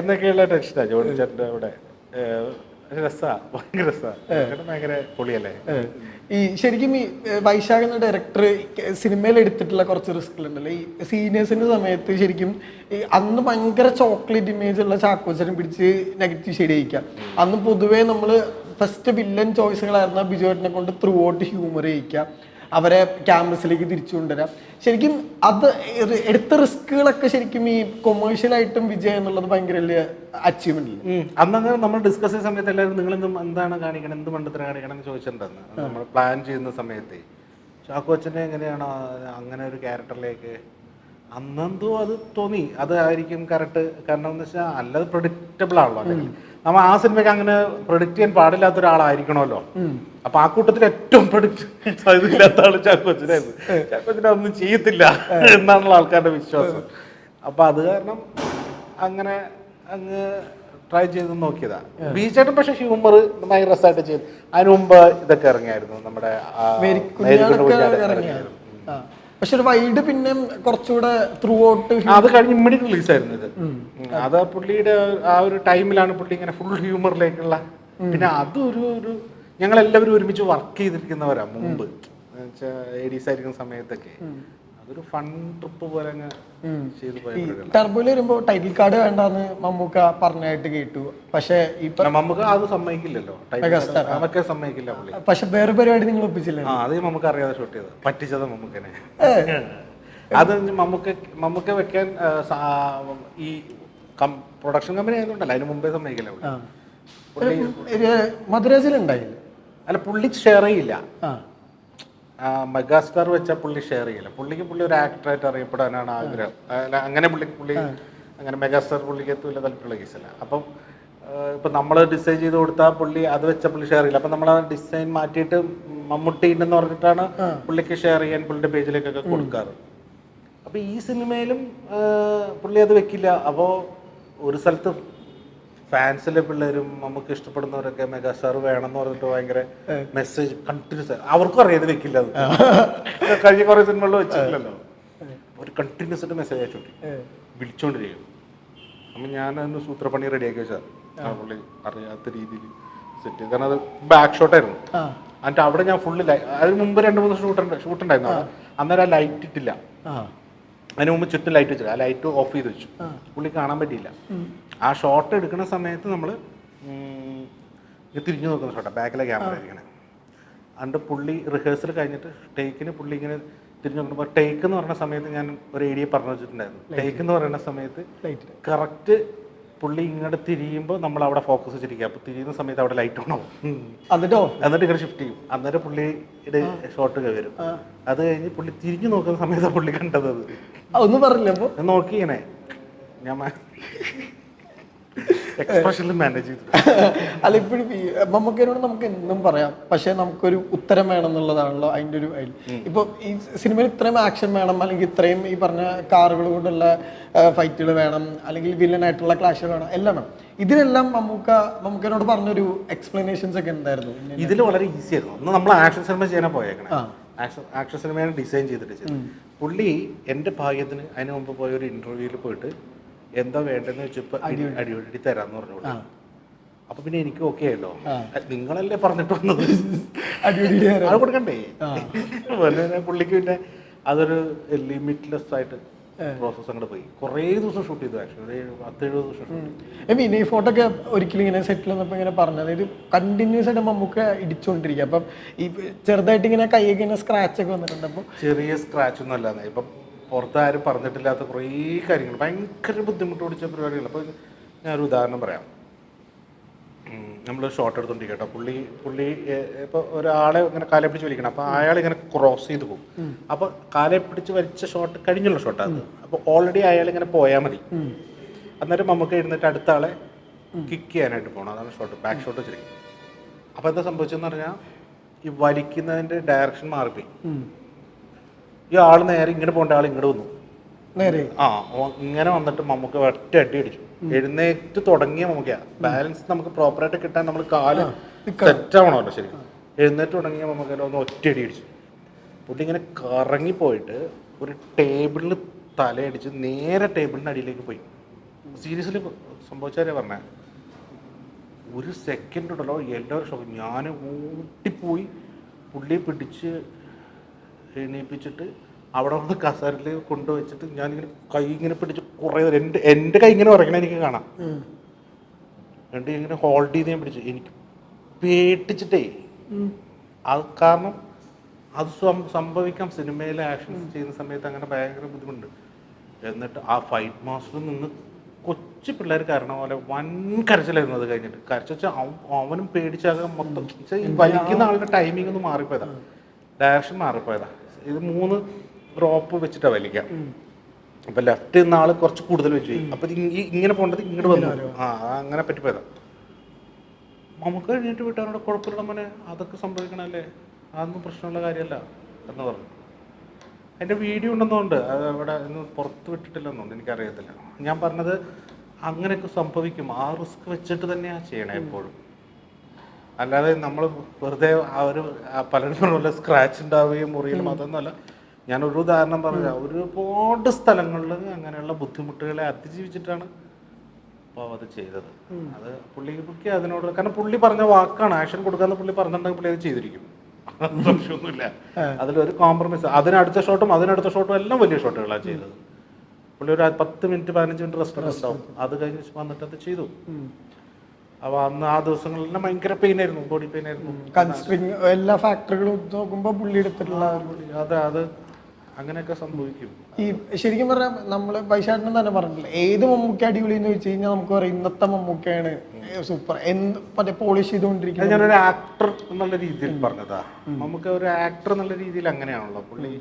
എന്നൊക്കെയുള്ള ടെൻഷനാ ജോണി ചേട്ടന്റെ അവിടെ. ഈ ശരിക്കും ഈ വൈശാഖ് എന്ന ഡയറക്ടർ സിനിമയിൽ എടുത്തിട്ടുള്ള കുറച്ച് റിസ്ക് ഉണ്ടല്ലോ. ഈ സീനിയേഴ്സിന്റെ സമയത്ത് ശരിക്കും ഈ അന്ന് ഭയങ്കര ചോക്ലേറ്റ് ഇമേജ് ഉള്ള ചാക്കോച്ചനെ പിടിച്ച് നെഗറ്റീവ് ഷെയ്ഡ് ചെയ്യിക്കാം അന്ന് പൊതുവേ നമ്മൾ ഫസ്റ്റ് വില്ലൻ ചോയ്സുകളായിരുന്ന ബിജുവേട്ടനെ കൊണ്ട് ത്രൂ ഔട്ട് ഹ്യൂമർ ചെയ്യിക്കാം അവരെ ക്യാമ്പസിലേക്ക് തിരിച്ചു കൊണ്ടുവരാം. ശരിക്കും അത് എടുത്ത റിസ്കുകളൊക്കെ ശരിക്കും ഈ കൊമേഴ്ഷ്യലായിട്ടും വിജയം എന്നുള്ളത് ഭയങ്കര വലിയ അച്ചീവ്മെന്റ് അന്നങ്ങനെ നമ്മൾ ഡിസ്കസ് ചെയ്യുന്ന സമയത്ത് എല്ലാവരും നിങ്ങൾ എന്തും എന്താണ് കാണിക്കണം എന്ത് മണ്ടത്തിന് കാണിക്കണം എന്ന് ചോദിച്ചിട്ടുണ്ടെന്ന് നമ്മൾ പ്ലാൻ ചെയ്യുന്ന സമയത്ത്. ചാക്കോച്ചനെ എങ്ങനെയാണോ അങ്ങനെ ഒരു ക്യാരക്ടറിലേക്ക് അന്നെന്തോ അത് തോന്നി. അതായിരിക്കും കറക്റ്റ് കാരണം എന്ന് വെച്ചാൽ അല്ലാതെ പ്രൊഡിക്റ്റബിൾ ആണല്ലോ അല്ലെങ്കിൽ നമ്മൾ ആ സിനിമയ്ക്ക് അങ്ങനെ പ്രൊഡിക്റ്റ് ചെയ്യാൻ പാടില്ലാത്ത ഒരാളായിരിക്കണമല്ലോ. അപ്പൊ ആ കൂട്ടത്തിൽ ഏറ്റവും പ്രൊഡിക്റ്റ് സാധ്യതയില്ലാത്ത ആൾ ചാക്കോച്ചനായിരുന്നു ചാക്കോച്ചനെ ഒന്നും ചെയ്യത്തില്ല എന്നാണല്ലോ ആൾക്കാരുടെ വിശ്വാസം. അപ്പൊ അത് കാരണം അങ്ങനെ അങ്ങ് ട്രൈ ചെയ്ത് നോക്കിയതാ. ബീച്ചേട്ടൻ പക്ഷെ ഹ്യൂമർ ഭയങ്കര രസമായിട്ട് ചെയ്തു. അതിനുമുമ്പ് ഇതൊക്കെ ഇറങ്ങിയായിരുന്നു. നമ്മുടെ പക്ഷെ ഒരു വൈഡ് പിന്നെ കുറച്ചുകൂടെ ത്രൂ ഔട്ട് അത് കഴിഞ്ഞ് ഇമ്മീഡിയറ്റ് റിലീസ് ആയിരുന്നു ഇത്. അത് പുള്ളിയുടെ ആ ഒരു ടൈമിലാണ് പുള്ളി ഇങ്ങനെ ഫുൾ ഹ്യൂമറിലേക്കുള്ള പിന്നെ അതൊരു ഒരു ഞങ്ങൾ എല്ലാവരും ഒരുമിച്ച് വർക്ക് ചെയ്തിരിക്കുന്നവരാ മുമ്പ്. ഏഡീസ് ആയിരിക്കുന്ന സമയത്തൊക്കെ. അതൊരു ഫൺ ട്രിപ്പ് പോലെ അങ്ങ് ചെയ്തു ഈ ടർബോയിൽ വരുമ്പോ ടൈറ്റിൽ കാർഡ് വേണ്ടെന്ന് മമ്മൂക്ക പറഞ്ഞായിട്ട് കേട്ടു. പക്ഷെ ഇപ്പൊ നമുക്ക് അത് സമ്മതിക്കില്ലല്ലോ. അതൊക്കെ സമ്മതിക്കില്ല പുള്ളി. പക്ഷെ വേറെ പരിപാടി നിങ്ങൾ ഒപ്പിച്ചില്ല? ആ അത് നമുക്ക് അറിയാതെ ഷൂട്ട് ചെയ്തത്. പറ്റിച്ചത് മമ്മൂക്കനെ. അത് മമ്മൂക്ക മമ്മൂക്ക വെക്കാൻ ആ, സാ- ഈ പ്രൊഡക്ഷൻ കമ്പനി ആയതുകൊണ്ടല്ല അതിന് മുമ്പേ സമ്മതിക്കില്ല പുള്ളി. മദ്രാസിൽ ഉണ്ടായില്ല അല്ല പുള്ളി ഷെയർ ചെയ്യില്ല. ആ, മെഗാസ്റ്റാർ വെച്ച പുള്ളി ഷെയർ ചെയ്യില്ല പുള്ളിക്ക് പുള്ളി ഒരു ആക്ടറായിട്ട് അറിയപ്പെടാനാണ് ആഗ്രഹം. അങ്ങനെ പുള്ളിക്ക് പുള്ളി അങ്ങനെ മെഗാസ്റ്റാർ പുള്ളിക്ക് എത്തൂല താല്പര്യമുള്ള കേസല്ല. അപ്പം ഇപ്പം നമ്മൾ ഡിസൈൻ ചെയ്ത് കൊടുത്താൽ പുള്ളി അത് വെച്ച പുള്ളി ഷെയർ ചെയ്യില്ല. അപ്പം നമ്മൾ ആ ഡിസൈൻ മാറ്റിയിട്ട് മമ്മൂട്ടി ഉണ്ടെന്ന് പറഞ്ഞിട്ടാണ് പുള്ളിക്ക് ഷെയർ ചെയ്യാൻ പുള്ളിയുടെ പേജിലേക്കൊക്കെ കൊടുക്കാറ്. അപ്പോൾ ഈ സിനിമയിലും പുള്ളി അത് വെക്കില്ല. അപ്പോൾ ഒരു സ്ഥലത്ത് ഫാൻസിലെ പിള്ളേരും നമുക്ക് ഇഷ്ടപ്പെടുന്നവരൊക്കെ മെഗാസ്റ്റാർ വേണം എന്ന് പറഞ്ഞിട്ട് ഭയങ്കര മെസ്സേജ് കണ്ടിന്യൂസ് അവർക്കും അറിയാതെ വെക്കില്ല അത്. കഴിഞ്ഞ കുറേ സിനിമകളിൽ വെച്ചിട്ടില്ലല്ലോ. ഒരു കണ്ടിന്യൂസ് ആയിട്ട് മെസ്സേജ് അയച്ചോണ്ടി. വിളിച്ചോണ്ടിരിക്കും. അപ്പം ഞാനതിന് സൂത്രപ്പണി റെഡിയാക്കി വെച്ചാൽ ആ. പുള്ളി അറിയാത്ത രീതിയിൽ സെറ്റ് ചെയ്ത്. കാരണം അത് ബാക്ക് ഷോട്ടായിരുന്നു എന്നിട്ട് അവിടെ ഞാൻ ഫുള്ള് അതിന് മുമ്പ് രണ്ട് മൂന്ന് ഷൂട്ട് ഷൂട്ട് ഉണ്ടായിരുന്നു അന്നേരം ആ ലൈറ്റ് ഇട്ടില്ല. അതിന് മുമ്പ് ചുറ്റും ലൈറ്റ് വെച്ചില്ല. ആ ലൈറ്റ് ഓഫ് ചെയ്ത് വെച്ചു. പുള്ളി കാണാൻ പറ്റിയില്ല. ആ ഷോട്ട് എടുക്കുന്ന സമയത്ത് നമ്മൾ തിരിഞ്ഞു നോക്കുന്ന ഷോട്ടാണ് ബാക്കിലെ ക്യാമറ ഇരിക്കണേ. അതുകൊണ്ട് പുള്ളി റിഹേഴ്സൽ കഴിഞ്ഞിട്ട് ടേക്കിന് പുള്ളി ഇങ്ങനെ തിരിഞ്ഞു നോക്കുമ്പോൾ ടേക്ക് എന്ന് പറയുന്ന സമയത്ത് ഞാൻ ഒരു ഏരിയ പറഞ്ഞു വെച്ചിട്ടുണ്ടായിരുന്നു. ടേക്ക് എന്ന് പറയുന്ന സമയത്ത് ലൈറ്റ് കറക്റ്റ് പുള്ളി ഇങ്ങോട്ട് തിരിയുമ്പോൾ നമ്മൾ അവിടെ ഫോക്കസ് വെച്ചിരിക്കുക. അപ്പോൾ തിരിയുന്ന സമയത്ത് അവിടെ ലൈറ്റ് ഓൺ ആവും. അതിട്ടോ എന്നിട്ട്? ഇങ്ങനെ ഷിഫ്റ്റ് ചെയ്യും. അന്നേരം പുള്ളിയുടെ ഷോട്ട് വരും അത് കഴിഞ്ഞ് പുള്ളി തിരിഞ്ഞു നോക്കുന്ന സമയത്താണ് പുള്ളി കണ്ടത്. അത് ഒന്നും പറഞ്ഞില്ല അപ്പോൾ ഞാൻ എക്സ്പ്രഷനിൽ മാനേജ് ചെയ്തു അല്ല ഇപ്പോഴും മമ്മൂക്കേനോട് നമുക്ക് എന്തും പറയാം. പക്ഷെ നമുക്കൊരു ഉത്തരം വേണം എന്നുള്ളതാണല്ലോ അതിന്റെ ഒരു ഐഡിയ ഇപ്പൊ ഈ സിനിമയിൽ ഇത്രയും ആക്ഷൻ വേണം അല്ലെങ്കിൽ ഇത്രയും ഈ പറഞ്ഞ കാറുകൾ കൊണ്ടുള്ള ഫൈറ്റുകൾ വേണം അല്ലെങ്കിൽ വില്ലൻ ആയിട്ടുള്ള ക്ലാഷുകൾ വേണം എല്ലാം വേണം. ഇതിനെല്ലാം മമ്മൂക്ക മമ്മൂക്കനോട് പറഞ്ഞൊരു എക്സ്പ്ലനേഷൻസ് ഒക്കെ എന്തായിരുന്നു? ഇതിൽ വളരെ ഈസി ആയിരുന്നു. നമ്മൾ ആക്ഷൻ സിനിമ ചെയ്യാൻ പോയേക്കണേ. ആക്ഷൻ ആക്ഷൻ സിനിമയാണ് ഡിസൈൻ ചെയ്തിട്ട് ചെയ്തത് പുള്ളി എന്റെ ഭാഗ്യത്തിന് അതിന് മുമ്പ് പോയ ഒരു ഇന്റർവ്യൂവിൽ പോയിട്ട് എന്താ വേണ്ടെന്ന് വെച്ചപ്പോ അടി അടിപൊളി തരാന്ന് പറഞ്ഞു. അപ്പൊ പിന്നെ എനിക്ക് ഓക്കെ ആയല്ലോ. നിങ്ങളല്ലേ പറഞ്ഞിട്ട് വന്നത്? അത് കൊടുക്കണ്ടേ? പുള്ളിക്ക് പിന്നെ അതൊരു ലിമിറ്റ്ലെസ് ആയിട്ട് പ്രോസസ് അങ്ങോട്ട് പോയി. കുറേ ദിവസം ഷൂട്ട് ചെയ്തു ആക്ച്വലി ഒരു ഏഴ് പത്ത് എഴുപത് ദിവസം ഷൂട്ട് ചെയ്തു. ഈ ഫോട്ടോ ഒക്കെ ഒരിക്കലും ഇങ്ങനെ സെറ്റിൽ വന്നപ്പോ ഇങ്ങനെ പറഞ്ഞത്. ഇത് കണ്ടിന്യൂസ് ആയിട്ട് മമ്മൂക്ക ഇടിച്ചുകൊണ്ടിരിക്കുക അപ്പം ഈ ചെറുതായിട്ട് ഇങ്ങനെ കൈയൊക്കെ ഇങ്ങനെ സ്ക്രാച്ച് ഒക്കെ വന്നിട്ടുണ്ട്. അപ്പോൾ ചെറിയ സ്ക്രാച്ച് ഒന്നും അല്ലാതെ. ഇപ്പം പുറത്ത് ആരും പറഞ്ഞിട്ടില്ലാത്ത കുറേ കാര്യങ്ങൾ. ഭയങ്കര ബുദ്ധിമുട്ട് പിടിച്ച പരിപാടികൾ. അപ്പോൾ ഞാനൊരു ഉദാഹരണം പറയാം. നമ്മൾ ഷോട്ട് എടുത്തോണ്ടിരിക്കും കേട്ടോ. പുള്ളി പുള്ളി ഇപ്പോൾ ഒരാളെ ഇങ്ങനെ കാലെ പിടിച്ച് വലിക്കണം. അപ്പോൾ അയാൾ ഇങ്ങനെ ക്രോസ് ചെയ്ത് പോകും. അപ്പോൾ കാലെ പിടിച്ച് വലിച്ച ഷോട്ട് കഴിഞ്ഞുള്ള ഷോട്ടാണ് അപ്പോൾ ഓൾറെഡി അയാൾ ഇങ്ങനെ പോയാൽ മതി. അന്നേരം നമുക്ക് എഴുന്നേറ്റ് അടുത്ത ആളെ കിക്ക് ചെയ്യാനായിട്ട് പോകണം അതാണ് ഷോട്ട് ബാക്ക് ഷോട്ട് വെച്ചിരിക്കും അപ്പോൾ എന്താ സംഭവിച്ചതെന്ന് പറഞ്ഞാൽ ഈ വലിക്കുന്നതിന്റെ ഡയറക്ഷൻ മാറിപ്പോയി. ഈ ആൾ നേരെ ഇങ്ങനെ പോകേണ്ട ആൾ ഇങ്ങോട്ട് വന്നു. നേരെ? ആ ഓ- ഇങ്ങനെ വന്നിട്ട് നമുക്ക് ഒറ്റ അടി അടിച്ചു എഴുന്നേറ്റ് തുടങ്ങിയ മമ്മൂക്ക. ബാലൻസ് നമുക്ക് പ്രോപ്പറായിട്ട് കിട്ടാൻ നമ്മൾ കാൽ സെറ്റ് ആവണമല്ലോ ശരിക്കും. എഴുന്നേറ്റ് തുടങ്ങിയ മമ്മൂക്ക ഒന്ന് ഒറ്റ അടി അടിച്ചു പുള്ളി ഇങ്ങനെ കറങ്ങിപ്പോയിട്ട് ഒരു ടേബിളിൽ തലയടിച്ച് നേരെ ടേബിളിന്റെ അടിയിലേക്ക് പോയി. സീരിയസ്ലി സംഭവിച്ചാലേ പറഞ്ഞേ. ഒരു സെക്കൻഡ് ഉണ്ടല്ലോ എല്ലാവരും ഷോക്ക് ഞാൻ ഓട്ടിപ്പോയി പുള്ളിയെ പിടിച്ച് എണീപ്പിച്ചിട്ട് അവിടെ വന്ന് കസേരയിൽ കൊണ്ടുവച്ചിട്ട് ഞാനിങ്ങനെ കൈ ഇങ്ങനെ പിടിച്ച് കുറേ നേരം എന്റെ എന്റെ കൈ ഇങ്ങനെ ഉറങ്ങണ എനിക്ക് കാണാം. രണ്ട് ഇങ്ങനെ ഹോൾഡ് ചെയ്ത് ഞാൻ പിടിച്ചു. എനിക്ക് പേടിച്ചിട്ടേ. അത് കാരണം അത് സംഭവിക്കാം. സിനിമയിലെ ആക്ഷൻസ് ചെയ്യുന്ന സമയത്ത് അങ്ങനെ ഭയങ്കര ബുദ്ധിമുട്ടുണ്ട്. എന്നിട്ട് ആ ഫൈറ്റ് മാസ്റ്ററിൽ നിന്ന് കൊച്ചു പിള്ളേർ കാരണം പോലെ വൻ കരച്ചിലായിരുന്നു അത് കഴിഞ്ഞിട്ട്. കരച്ചു വെച്ചാൽ അവനും പേടിച്ചാകാൻ മൊത്തം. വലിക്കുന്ന ആളുടെ ടൈമിംഗ് ഒന്ന് മാറിപ്പോയതാ. ഡയറക്ഷൻ മാറിപ്പോയതാ. ഇത് മൂന്ന് റോപ്പ് വെച്ചിട്ടാ വലിക്കാം. അപ്പൊ ലെഫ്റ്റ് നിന്ന ആൾ കുറച്ച് കൂടുതൽ വെച്ചു പോയി. അപ്പൊ ഇങ്ങനെ പോകേണ്ടത് ഇങ്ങോട്ട് വന്നു. ആ അങ്ങനെ പറ്റിപ്പോയതാ. നമുക്ക് കഴിഞ്ഞിട്ട് വിട്ടാനോട് കുഴപ്പമില്ല മോനെ അതൊക്കെ സംഭവിക്കണല്ലേ? അതൊന്നും പ്രശ്നമുള്ള കാര്യമല്ല എന്ന് പറഞ്ഞു. അതിന്റെ വീഡിയോ ഉണ്ടെന്നുണ്ട്. അത് അവിടെ ഇന്ന് പുറത്ത് വിട്ടിട്ടില്ലെന്നുണ്ട്. എനിക്കറിയത്തില്ല. ഞാൻ പറഞ്ഞത് അങ്ങനെയൊക്കെ സംഭവിക്കും. ആ റിസ്ക് വെച്ചിട്ട് തന്നെയാണ് ചെയ്യണേ എപ്പോഴും. അല്ലാതെ നമ്മൾ വെറുതെ ആ ഒരു പലരും പറഞ്ഞ സ്ക്രാച്ച് ഉണ്ടാവുകയും മുറിയിലും അതൊന്നുമല്ല ഞാനൊരു ഉദാഹരണം പറഞ്ഞ ഒരുപാട് സ്ഥലങ്ങളിൽ അങ്ങനെയുള്ള ബുദ്ധിമുട്ടുകളെ അതിജീവിച്ചിട്ടാണ് അപ്പോൾ അത് ചെയ്തത്. അത് പുള്ളിക്ക് അതിനോട് കാരണം പുള്ളി പറഞ്ഞ വാക്കാണ് ആക്ഷൻ കൊടുക്കാന്ന് പുള്ളി പറഞ്ഞിട്ടുണ്ടെങ്കിൽ പുള്ളി അത് ചെയ്തിരിക്കും. സംശയമൊന്നുമില്ല. അതിലൊരു കോംപ്രമൈസ് അതിനടുത്ത ഷോട്ടും അതിനടുത്ത ഷോട്ടും എല്ലാം വലിയ ഷോട്ടുകളാണ് ചെയ്തത്. പുള്ളി ഒരു പത്ത് മിനിറ്റ് പതിനഞ്ച് മിനിറ്റ് റെസ്റ്റ് ഉണ്ടാവും. അത് കഴിഞ്ഞ് വന്നിട്ട് അത് ചെയ്തു. അപ്പോൾ അന്ന് ആ ദിവസങ്ങളിൽ തന്നെ ഭയങ്കര പെയിൻ ആയിരുന്നു ബോഡി പെയിൻ ആയിരുന്നു. കൺസിഡറിങ് എല്ലാ ഫാക്ടറികളും നോക്കുമ്പോൾ പുള്ളി എടുത്തിട്ടുള്ള അതെ അത് അങ്ങനെയൊക്കെ സംഭവിക്കും. ഈ ശരിക്കും പറഞ്ഞാൽ നമ്മൾ വൈശാഖൻ തന്നെ പറഞ്ഞില്ല ഏത് മമ്മൂക്ക അടിപൊളി എന്ന് വെച്ച് കഴിഞ്ഞാൽ നമുക്ക് പറയാം ഇന്നത്തെ മമ്മൂക്കയാണ് സൂപ്പർ എന്ത് മറ്റേ പോളിഷ് ചെയ്തുകൊണ്ടിരിക്കുന്നത്? ഞാനൊരു ആക്ടർ എന്നുള്ള രീതിയിൽ പറഞ്ഞതാ. നമുക്ക് ഒരു ആക്ടർ എന്നുള്ള രീതിയിൽ അങ്ങനെയാണല്ലോ. പുള്ളി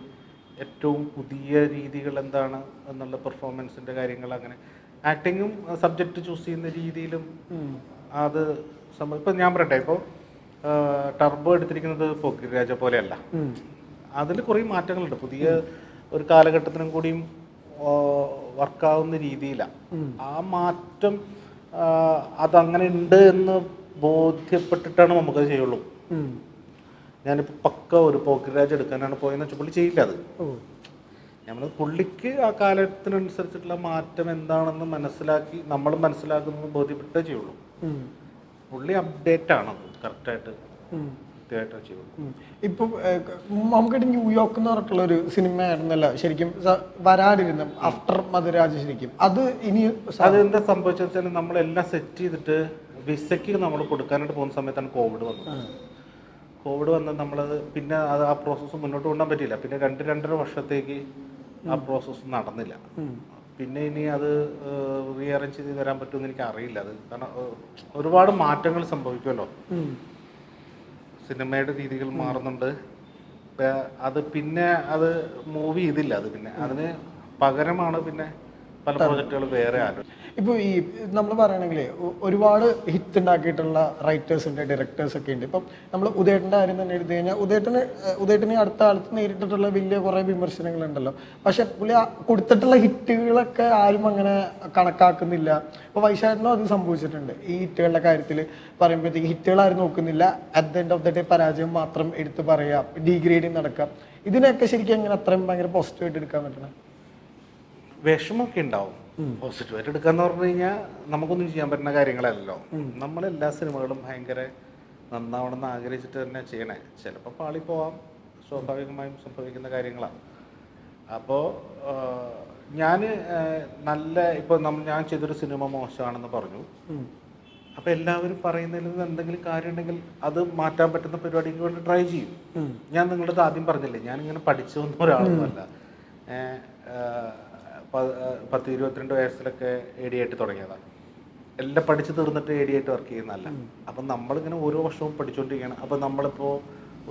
ഏറ്റവും പുതിയ രീതികൾ എന്താണ് എന്നുള്ള പെർഫോമൻസിന്റെ കാര്യങ്ങൾ അങ്ങനെ ആക്ടിങ്ങും സബ്ജക്റ്റ് ചൂസ് ചെയ്യുന്ന രീതിയിലും അത് ഇപ്പൊ ഞാൻ പറയട്ടെ ഇപ്പോൾ ടർബോ എടുത്തിരിക്കുന്നത് പോക്കിരാജ പോലെയല്ല. അതിൽ കുറേ മാറ്റങ്ങളുണ്ട്. പുതിയ ഒരു കാലഘട്ടത്തിനും കൂടിയും വർക്കാവുന്ന രീതിയിലാണ് ആ മാറ്റം അതങ്ങനെ ഉണ്ട് എന്ന് ബോധ്യപ്പെട്ടിട്ടാണ് നമുക്കത് ചെയ്യുള്ളൂ. ഞാനിപ്പോൾ പക്ക ഒരു പോക്കിരാജ് എടുക്കാനാണ് പോയെന്ന് വെച്ചാൽ പുള്ളി ചെയ്യില്ല അത്. നമ്മൾ പുള്ളിക്ക് ആ കാലത്തിനനുസരിച്ചിട്ടുള്ള മാറ്റം എന്താണെന്ന് മനസ്സിലാക്കി നമ്മൾ മനസ്സിലാക്കുന്നത് ബോധ്യപ്പെട്ടേ ചെയ്യുള്ളൂ. പുള്ളി അപ്ഡേറ്റ് ആണ് കറക്റ്റായിട്ട് കൃത്യമായിട്ടേ ഇപ്പൊ നമുക്കിട്ട് ന്യൂയോർക്ക് എന്ന് പറഞ്ഞിട്ടുള്ള ഒരു സിനിമ ആയിരുന്നല്ല ശരിക്കും സ- ആഫ്റ്റർ മധുരാജ് ശരിക്കും. അത് ഇനി അതെന്താ സംഭവിച്ചത് വെച്ചാൽ നമ്മളെല്ലാം സെറ്റ് ചെയ്തിട്ട് വിസയ്ക്ക് നമ്മൾ കൊടുക്കാനായിട്ട് പോകുന്ന സമയത്താണ് കോവിഡ് വന്നത്. കോവിഡ് വന്ന് നമ്മളത് പിന്നെ അത് ആ പ്രോസസ്സ് മുന്നോട്ട് കൊണ്ടുപോകാൻ പറ്റിയില്ല. പിന്നെ രണ്ട് രണ്ടര വർഷത്തേക്ക് ആ പ്രോസസ്സ് നടന്നില്ല. പിന്നെ ഇനി അത് റീഅറേഞ്ച് ചെയ്ത് തരാൻ പറ്റുമെന്ന് എനിക്ക് അറിയില്ല അത് കാരണം ഒരുപാട് മാറ്റങ്ങൾ സംഭവിക്കുമല്ലോ. സിനിമയുടെ രീതികൾ മാറുന്നുണ്ട്. അത് പിന്നെ അത് മൂവ് ചെയ്തില്ല. അത് പിന്നെ അതിന് പകരമാണ് പിന്നെ പല പ്രോജക്റ്റുകൾ വേറെ ഇപ്പൊ ഈ നമ്മൾ പറയണെങ്കിൽ ഒരുപാട് ഹിറ്റ് ഉണ്ടാക്കിയിട്ടുള്ള റൈറ്റേഴ്സ് ഉണ്ട് ഡയറക്ടേഴ്സ് ഒക്കെ ഉണ്ട്. ഇപ്പം നമ്മൾ ഉദയട്ടന്റെ കാര്യം തന്നെ എടുത്തു കഴിഞ്ഞാൽ ഉദയട്ടന് ഉദയേട്ടന് അടുത്ത കാലത്ത് നേരിട്ടിട്ടുള്ള വലിയ കുറേ വിമർശനങ്ങളുണ്ടല്ലോ. പക്ഷെ പുള്ളി കൊടുത്തിട്ടുള്ള ഹിറ്റുകളൊക്കെ ആരും അങ്ങനെ കണക്കാക്കുന്നില്ല. ഇപ്പോൾ വൈശാഖിനും അത് സംഭവിച്ചിട്ടുണ്ട്. ഈ ഹിറ്റുകളുടെ കാര്യത്തിൽ പറയുമ്പോഴത്തേക്ക് ഹിറ്റുകൾ ആരും നോക്കുന്നില്ല. At the end of the day പരാജയം മാത്രം എടുത്ത് പറയാം ഡീഗ്രേഡിങ് നടക്കാം ഇതിനൊക്കെ ശരിക്കും എങ്ങനെ അത്രയും ഭയങ്കര പോസിറ്റീവായിട്ട് എടുക്കാൻ പറ്റണം? വിഷമമൊക്കെ ഉണ്ടാവും. പോസിറ്റീവായിട്ട് എടുക്കാന്ന് പറഞ്ഞു കഴിഞ്ഞാൽ നമുക്കൊന്നും ചെയ്യാൻ പറ്റുന്ന കാര്യങ്ങളല്ലോ നമ്മളെല്ലാ സിനിമകളും ഭയങ്കര നന്നാവണമെന്ന് ആഗ്രഹിച്ചിട്ട് തന്നെ ചെയ്യണേ. ചിലപ്പോൾ പാളി പോവാം. സ്വാഭാവികമായും സംഭവിക്കുന്ന കാര്യങ്ങളാണ് അപ്പോൾ ഞാൻ നല്ല ഇപ്പോൾ നമ്മൾ ഞാൻ ചെയ്തൊരു സിനിമ മോശമാണെന്ന് പറഞ്ഞു. അപ്പോൾ എല്ലാവരും പറയുന്നതിൽ നിന്ന് എന്തെങ്കിലും കാര്യം ഉണ്ടെങ്കിൽ അത് മാറ്റാൻ പറ്റുന്ന പരിപാടിക്ക് വേണ്ടി ട്രൈ ചെയ്യും. ഞാൻ നിങ്ങളുടെ ആദ്യം പറഞ്ഞില്ലേ ഞാനിങ്ങനെ പഠിച്ചു വന്ന ഒരാളൊന്നുമല്ല പത്ത് ഇരുപത്തിരണ്ട് വയസ്സിലൊക്കെ എ ഡി ആയിട്ട് തുടങ്ങിയതാണ് എല്ലാം പഠിച്ചു തീർന്നിട്ട് എ ഡി ആയിട്ട് വർക്ക് ചെയ്യുന്നതല്ല. അപ്പം നമ്മളിങ്ങനെ ഓരോ വർഷവും പഠിച്ചുകൊണ്ടിരിക്കുകയാണ് അപ്പം നമ്മളിപ്പോൾ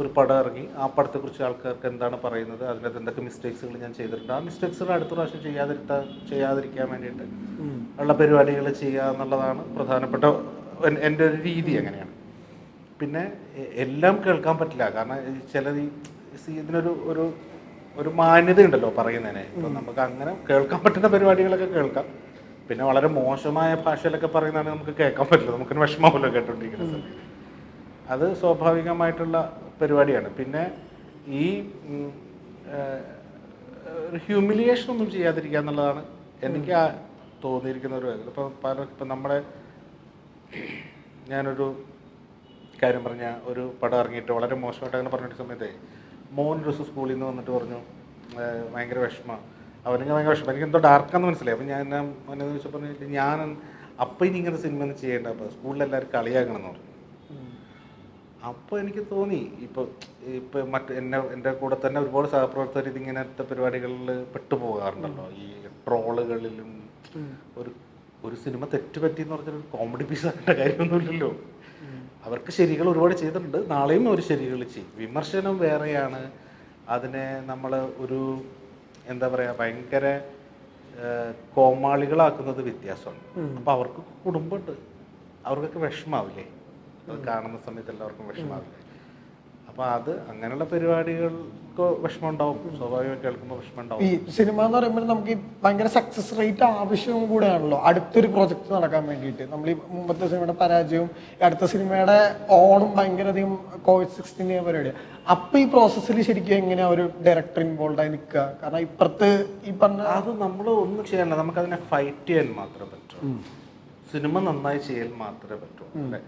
ഒരു പടം ഇറങ്ങി ആ പടത്തെക്കുറിച്ച് ആൾക്കാർക്ക് എന്താണ് പറയുന്നത്? അതിനകത്ത് എന്തൊക്കെ മിസ്റ്റേക്സുകൾ ഞാൻ ചെയ്തിട്ടുണ്ട്? ആ മിസ്റ്റേക്സുകൾ അടുത്ത പ്രാവശ്യം ചെയ്യാതിരുത്ത ചെയ്യാതിരിക്കാൻ വേണ്ടിയിട്ട് ഉള്ള പരിപാടികൾ ചെയ്യുക എന്നുള്ളതാണ് പ്രധാനപ്പെട്ട എന്റെ ഒരു രീതി അങ്ങനെയാണ്. പിന്നെ എല്ലാം കേൾക്കാൻ പറ്റില്ല. കാരണം ചില ചിലത് ഈ ഇതിനൊരു ഒരു ഒരു മാന്യത ഉണ്ടല്ലോ പറയുന്നതിന്. ഇപ്പം നമുക്ക് അങ്ങനെ കേൾക്കാൻ പറ്റുന്ന പരിപാടികളൊക്കെ കേൾക്കാം. പിന്നെ വളരെ മോശമായ ഭാഷയിലൊക്കെ പറയുന്നതാണ് നമുക്ക് കേൾക്കാൻ പറ്റില്ല. നമുക്ക് വിഷമമല്ലോ കേട്ടോണ്ടിരിക്കുന്ന സമയത്ത് അത് സ്വാഭാവികമായിട്ടുള്ള പരിപാടിയാണ്. പിന്നെ ഈ ഹ്യൂമിലിയേഷൻ ഒന്നും ചെയ്യാതിരിക്കുക എന്നുള്ളതാണ് എനിക്ക് ആ തോന്നിയിരിക്കുന്ന ഒരു കാര്യം. ഇപ്പം പല ഇപ്പം നമ്മുടെ ഞാനൊരു കാര്യം പറഞ്ഞ ഒരു പടം ഇറങ്ങിയിട്ട് വളരെ മോശമായിട്ട് അങ്ങനെ പറഞ്ഞിട്ട് സമയത്ത് മോൻ ഒരു സ്കൂളിൽ നിന്ന് വന്നിട്ട് പറഞ്ഞു "ഏഹ് ഭയങ്കര വിഷമം. അവനെങ്കിൽ ഭയങ്കര വിഷമം. എനിക്ക് എന്തോ ഡാർക്കാന്ന് മനസ്സിലായി. അപ്പം ഞാൻ എന്നാ ചോദിച്ചപ്പോൾ പറഞ്ഞു, ഞാൻ അപ്പം ഇനി ഇങ്ങനെ സിനിമ ഒന്നും ചെയ്യേണ്ട. അപ്പോൾ സ്കൂളിൽ എല്ലാവരും കളിയാക്കണമെന്ന് പറഞ്ഞു. അപ്പോൾ എനിക്ക് തോന്നി ഇപ്പോൾ ഇപ്പോൾ മറ്റ് എന്നെ എന്റെ കൂടെ തന്നെ ഒരുപാട് സഹപ്രവർത്തകർ ഇതിങ്ങനത്തെ പരിപാടികളിൽ പെട്ടുപോകാറുണ്ടല്ലോ. ഈ ട്രോളുകളിലും ഒരു ഒരു സിനിമ തെറ്റുപറ്റി എന്ന് പറഞ്ഞാൽ കോമഡി പീസ് ആക്കേണ്ട കാര്യമൊന്നുമില്ലല്ലോ. അവർക്ക് ശരികൾ ഒരുപാട് ചെയ്തിട്ടുണ്ട്. നാളെയും അവർ ശരികൾ ചെയ്യും. വിമർശനം വേറെയാണ്. അതിനെ നമ്മൾ ഒരു എന്താ പറയുക ഭയങ്കര കോമാളികളാക്കുന്നത് വ്യത്യാസമാണ്. അപ്പോൾ അവർക്ക് കുടുംബമുണ്ട്. അവർക്കൊക്കെ വിഷമാവില്ലേ? അത് കാണുന്ന സമയത്ത് എല്ലാവർക്കും വിഷമാവില്ലേ? അപ്പോൾ അപ്പോൾ അത് അങ്ങനെയുള്ള പരിപാടികൾക്ക് വിഷമം ഉണ്ടാവും സ്വാഭാവികമായി കേൾക്കുമ്പോൾ വിഷമം ഉണ്ടാവും ഈ സിനിമ എന്ന് പറയുമ്പോൾ നമുക്ക് ഭയങ്കര സക്സസ് റേറ്റ് ആവശ്യവും കൂടെയാണല്ലോ. അടുത്തൊരു പ്രോജക്റ്റ് നടക്കാൻ വേണ്ടിയിട്ട്. നമ്മൾ ഈ മുമ്പത്തെ സിനിമയുടെ പരാജയവും അടുത്ത സിനിമയുടെ ഓണും ഭയങ്കര അധികം കോവിഡ് സിക്സ്റ്റീൻ പരിപാടി. അപ്പൊ ഈ പ്രോസസ്സിൽ ശരിക്കും എങ്ങനെയാ ഒരു ഡയറക്ടർ ഇൻവോൾവ് ആയി നിൽക്കുക? കാരണം ഇപ്പുറത്ത് ഈ പറഞ്ഞ അത് നമ്മൾ ഒന്നും ചെയ്യാനില്ല. നമുക്കതിനെ ഫൈറ്റ് ചെയ്യാൻ മാത്രമേ പറ്റൂ. സിനിമ നന്നായി ചെയ്യാൻ മാത്രമേ പറ്റൂ. അല്ലേ?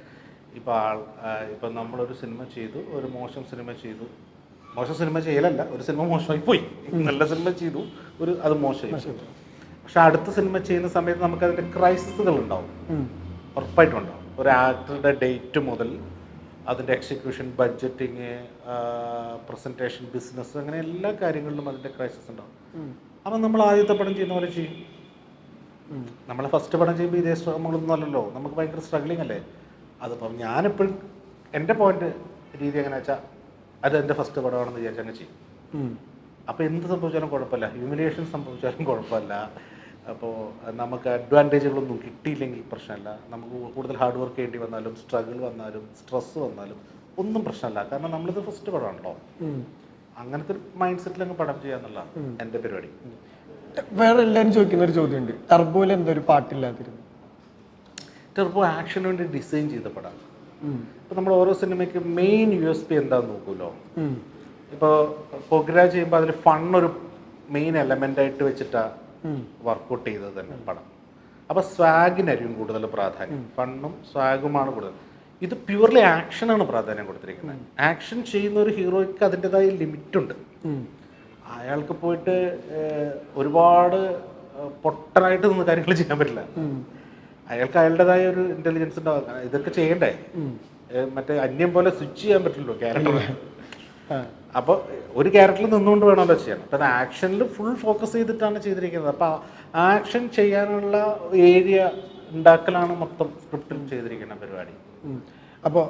ഇപ്പോൾ ആൾ ഇപ്പം നമ്മളൊരു സിനിമ ചെയ്തു ഒരു മോശം സിനിമ ചെയ്തു. മോശം സിനിമ ചെയ്യലല്ല ഒരു സിനിമ മോശമായി പോയി. നല്ല സിനിമ ചെയ്തു ഒരു അത് മോശമായി പോയി. പക്ഷെ അടുത്ത സിനിമ ചെയ്യുന്ന സമയത്ത് നമുക്ക് അതിന്റെ ക്രൈസിസുകൾ ഉണ്ടാവും ഉറപ്പായിട്ടുണ്ടാവും. ഉറപ്പായിട്ടും ഉണ്ടാവും ഒരു ആക്ടറുടെ ഡേറ്റ് മുതൽ അതിന്റെ എക്സിക്യൂഷൻ ബഡ്ജറ്റിങ് പ്രസന്റേഷൻ ബിസിനസ് അങ്ങനെ എല്ലാ കാര്യങ്ങളിലും അതിന്റെ ക്രൈസിസ് ഉണ്ടാവും അപ്പം നമ്മൾ ആദ്യത്തെ പടം ചെയ്യുന്ന പോലെ ചെയ്യും. നമ്മൾ ഫസ്റ്റ് പടം ചെയ്യുമ്പോൾ ഇതേ ശ്രമങ്ങളൊന്നും അല്ലല്ലോ. നമുക്ക് ഭയങ്കര സ്ട്രഗ്ലിംഗ് അല്ലേ? അതിപ്പം ഞാനിപ്പോഴും എന്റെ പോയിന്റ് രീതി എങ്ങനെ വെച്ചാൽ അത് എന്റെ ഫസ്റ്റ് പടമാണെന്ന് വിചാരിച്ചു അങ്ങനെ ചെയ്യും. അപ്പോൾ എന്ത് സംഭവിച്ചാലും കുഴപ്പമില്ല. ഹ്യൂമിലിയേഷൻ സംഭവിച്ചാലും കുഴപ്പമില്ല. അപ്പോൾ നമുക്ക് അഡ്വാന്റേജുകളൊന്നും കിട്ടിയില്ലെങ്കിൽ പ്രശ്നമല്ല. നമുക്ക് കൂടുതൽ ഹാർഡ് വർക്ക് ചെയ്യേണ്ടി വന്നാലും സ്ട്രഗിൾ വന്നാലും സ്ട്രെസ് വന്നാലും ഒന്നും പ്രശ്നമല്ല. കാരണം നമ്മളിത് ഫസ്റ്റ് പടമാണല്ലോ. അങ്ങനത്തെ ഒരു മൈൻഡ് സെറ്റിൽ അങ്ങ് പടം ചെയ്യാന്നുള്ള എന്റെ പരിപാടി. വേറെ എല്ലാവരും ചോദിക്കുന്ന ഒരു ചോദ്യമുണ്ട്. ടർബോയിൽ എന്തൊരു പാട്ടില്ലാതിരുന്നു? ടെർബോ ആക്ഷന് വേണ്ടി ഡിസൈൻ ചെയ്ത പടം. ഇപ്പൊ നമ്മൾ ഓരോ സിനിമയ്ക്ക് മെയിൻ യു എസ് പി എന്താണെന്ന് നോക്കുമല്ലോ ഇപ്പൊ ഇപ്പോൾ പൊഗ്ര ചെയ്യുമ്പോൾ അതിൽ ഒരു മെയിൻ എലമെന്റ് ആയിട്ട് വെച്ചിട്ടാ വർക്ക്ഔട്ട് വർക്കൗട്ട് ചെയ്തത് തന്നെ പടം. അപ്പോൾ സ്വാഗിനായിരിക്കും കൂടുതൽ പ്രാധാന്യം. ഫണ്ണും സ്വാഗുമാണ് കൂടുതൽ ഇത് പ്യുവർലി ആക്ഷനാണ് പ്രാധാന്യം കൊടുത്തിരിക്കുന്നത് ആക്ഷൻ ചെയ്യുന്ന ഒരു ഹീറോയ്ക്ക് അതിന്റെതായ ലിമിറ്റുണ്ട് ഉണ്ട്. അയാൾക്ക് പോയിട്ട് ഒരുപാട് പൊട്ടനായിട്ട് നിന്ന് കാര്യങ്ങൾ ചെയ്യാൻ പറ്റില്ല. അയാൾക്ക് അയാളുടേതായ ഒരു ഇന്റലിജൻസ് ഉണ്ടാവും. ഇതൊക്കെ ചെയ്യണ്ടേ? മറ്റേ അന്യം പോലെ സ്വിച്ച് ചെയ്യാൻ പറ്റില്ലല്ലോ ക്യാരക്ടർ അപ്പൊ അപ്പോൾ ഒരു ക്യാരക്ടറിൽ നിന്നുകൊണ്ട് വേണമല്ലോ ചെയ്യാൻ അപ്പം ആക്ഷനിൽ ഫുൾ ഫോക്കസ് ചെയ്തിട്ടാണ് ചെയ്തിരിക്കുന്നത്. അപ്പോൾ ആക്ഷൻ ചെയ്യാനുള്ള ഏരിയ ഉണ്ടാക്കലാണ് മൊത്തം സ്ക്രിപ്റ്റിൽ ചെയ്തിരിക്കുന്ന പരിപാടി. അപ്പോൾ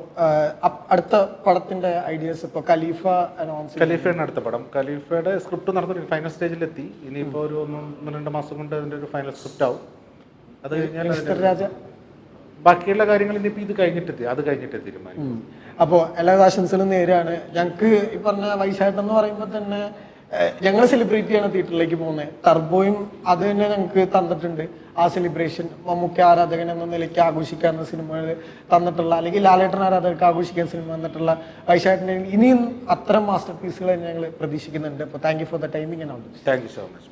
അപ്പോ അടുത്ത പടത്തിന്റെ ഐഡിയസ് ഇപ്പൊ ഖലീഫ അനൗൺസ് ഖലീഫയാണ് അടുത്ത പടം. ഖലീഫയുടെ സ്ക്രിപ്റ്റ് നടന്നു ഫൈനൽ സ്റ്റേജിലെത്തി ഇനിയിപ്പോൾ ഒരു ഒന്നും ഒന്ന് രണ്ട് മാസം കൊണ്ട് അതിന്റെ ഒരു ഫൈനൽ സ്ക്രിപ്റ്റ് ആവും. അത് കഴിഞ്ഞാൽ ബാക്കിയുള്ള കാര്യങ്ങൾ ഇനിയിപ്പോൾ ഇത് കഴിഞ്ഞിട്ടെത്തി അത് കഴിഞ്ഞിട്ട് തീരുമാനിക്കും. അപ്പോ എല്ലാ ആശംസകളും നേരാണ്. ഞങ്ങൾക്ക് ഈ പറഞ്ഞ വൈശാഖം എന്ന് പറയുമ്പോൾ തന്നെ ഞങ്ങൾ സെലിബ്രേറ്റ് ചെയ്യണം തിയേറ്ററിലേക്ക് പോകുന്നത് ടർബോയും അത് തന്നെ ഞങ്ങൾക്ക് തന്നിട്ടുണ്ട്. ആ സെലിബ്രേഷൻ മമ്മൂക്കി ആരാധകൻ എന്ന നിലയ്ക്ക് ആഘോഷിക്കാവുന്ന സിനിമകൾ തന്നിട്ടുള്ള അല്ലെങ്കിൽ ലാലേട്ടൻ ആരാധകർക്ക് ആഘോഷിക്കാൻ സിനിമ തന്നിട്ടുള്ള വൈശാഖിന്റെ ഇനിയും അത്തരം മാസ്റ്റർ പീസുകൾ ഞങ്ങൾ പ്രതീക്ഷിക്കുന്നുണ്ട്. അപ്പോൾ thank you for the timing and all thank you so much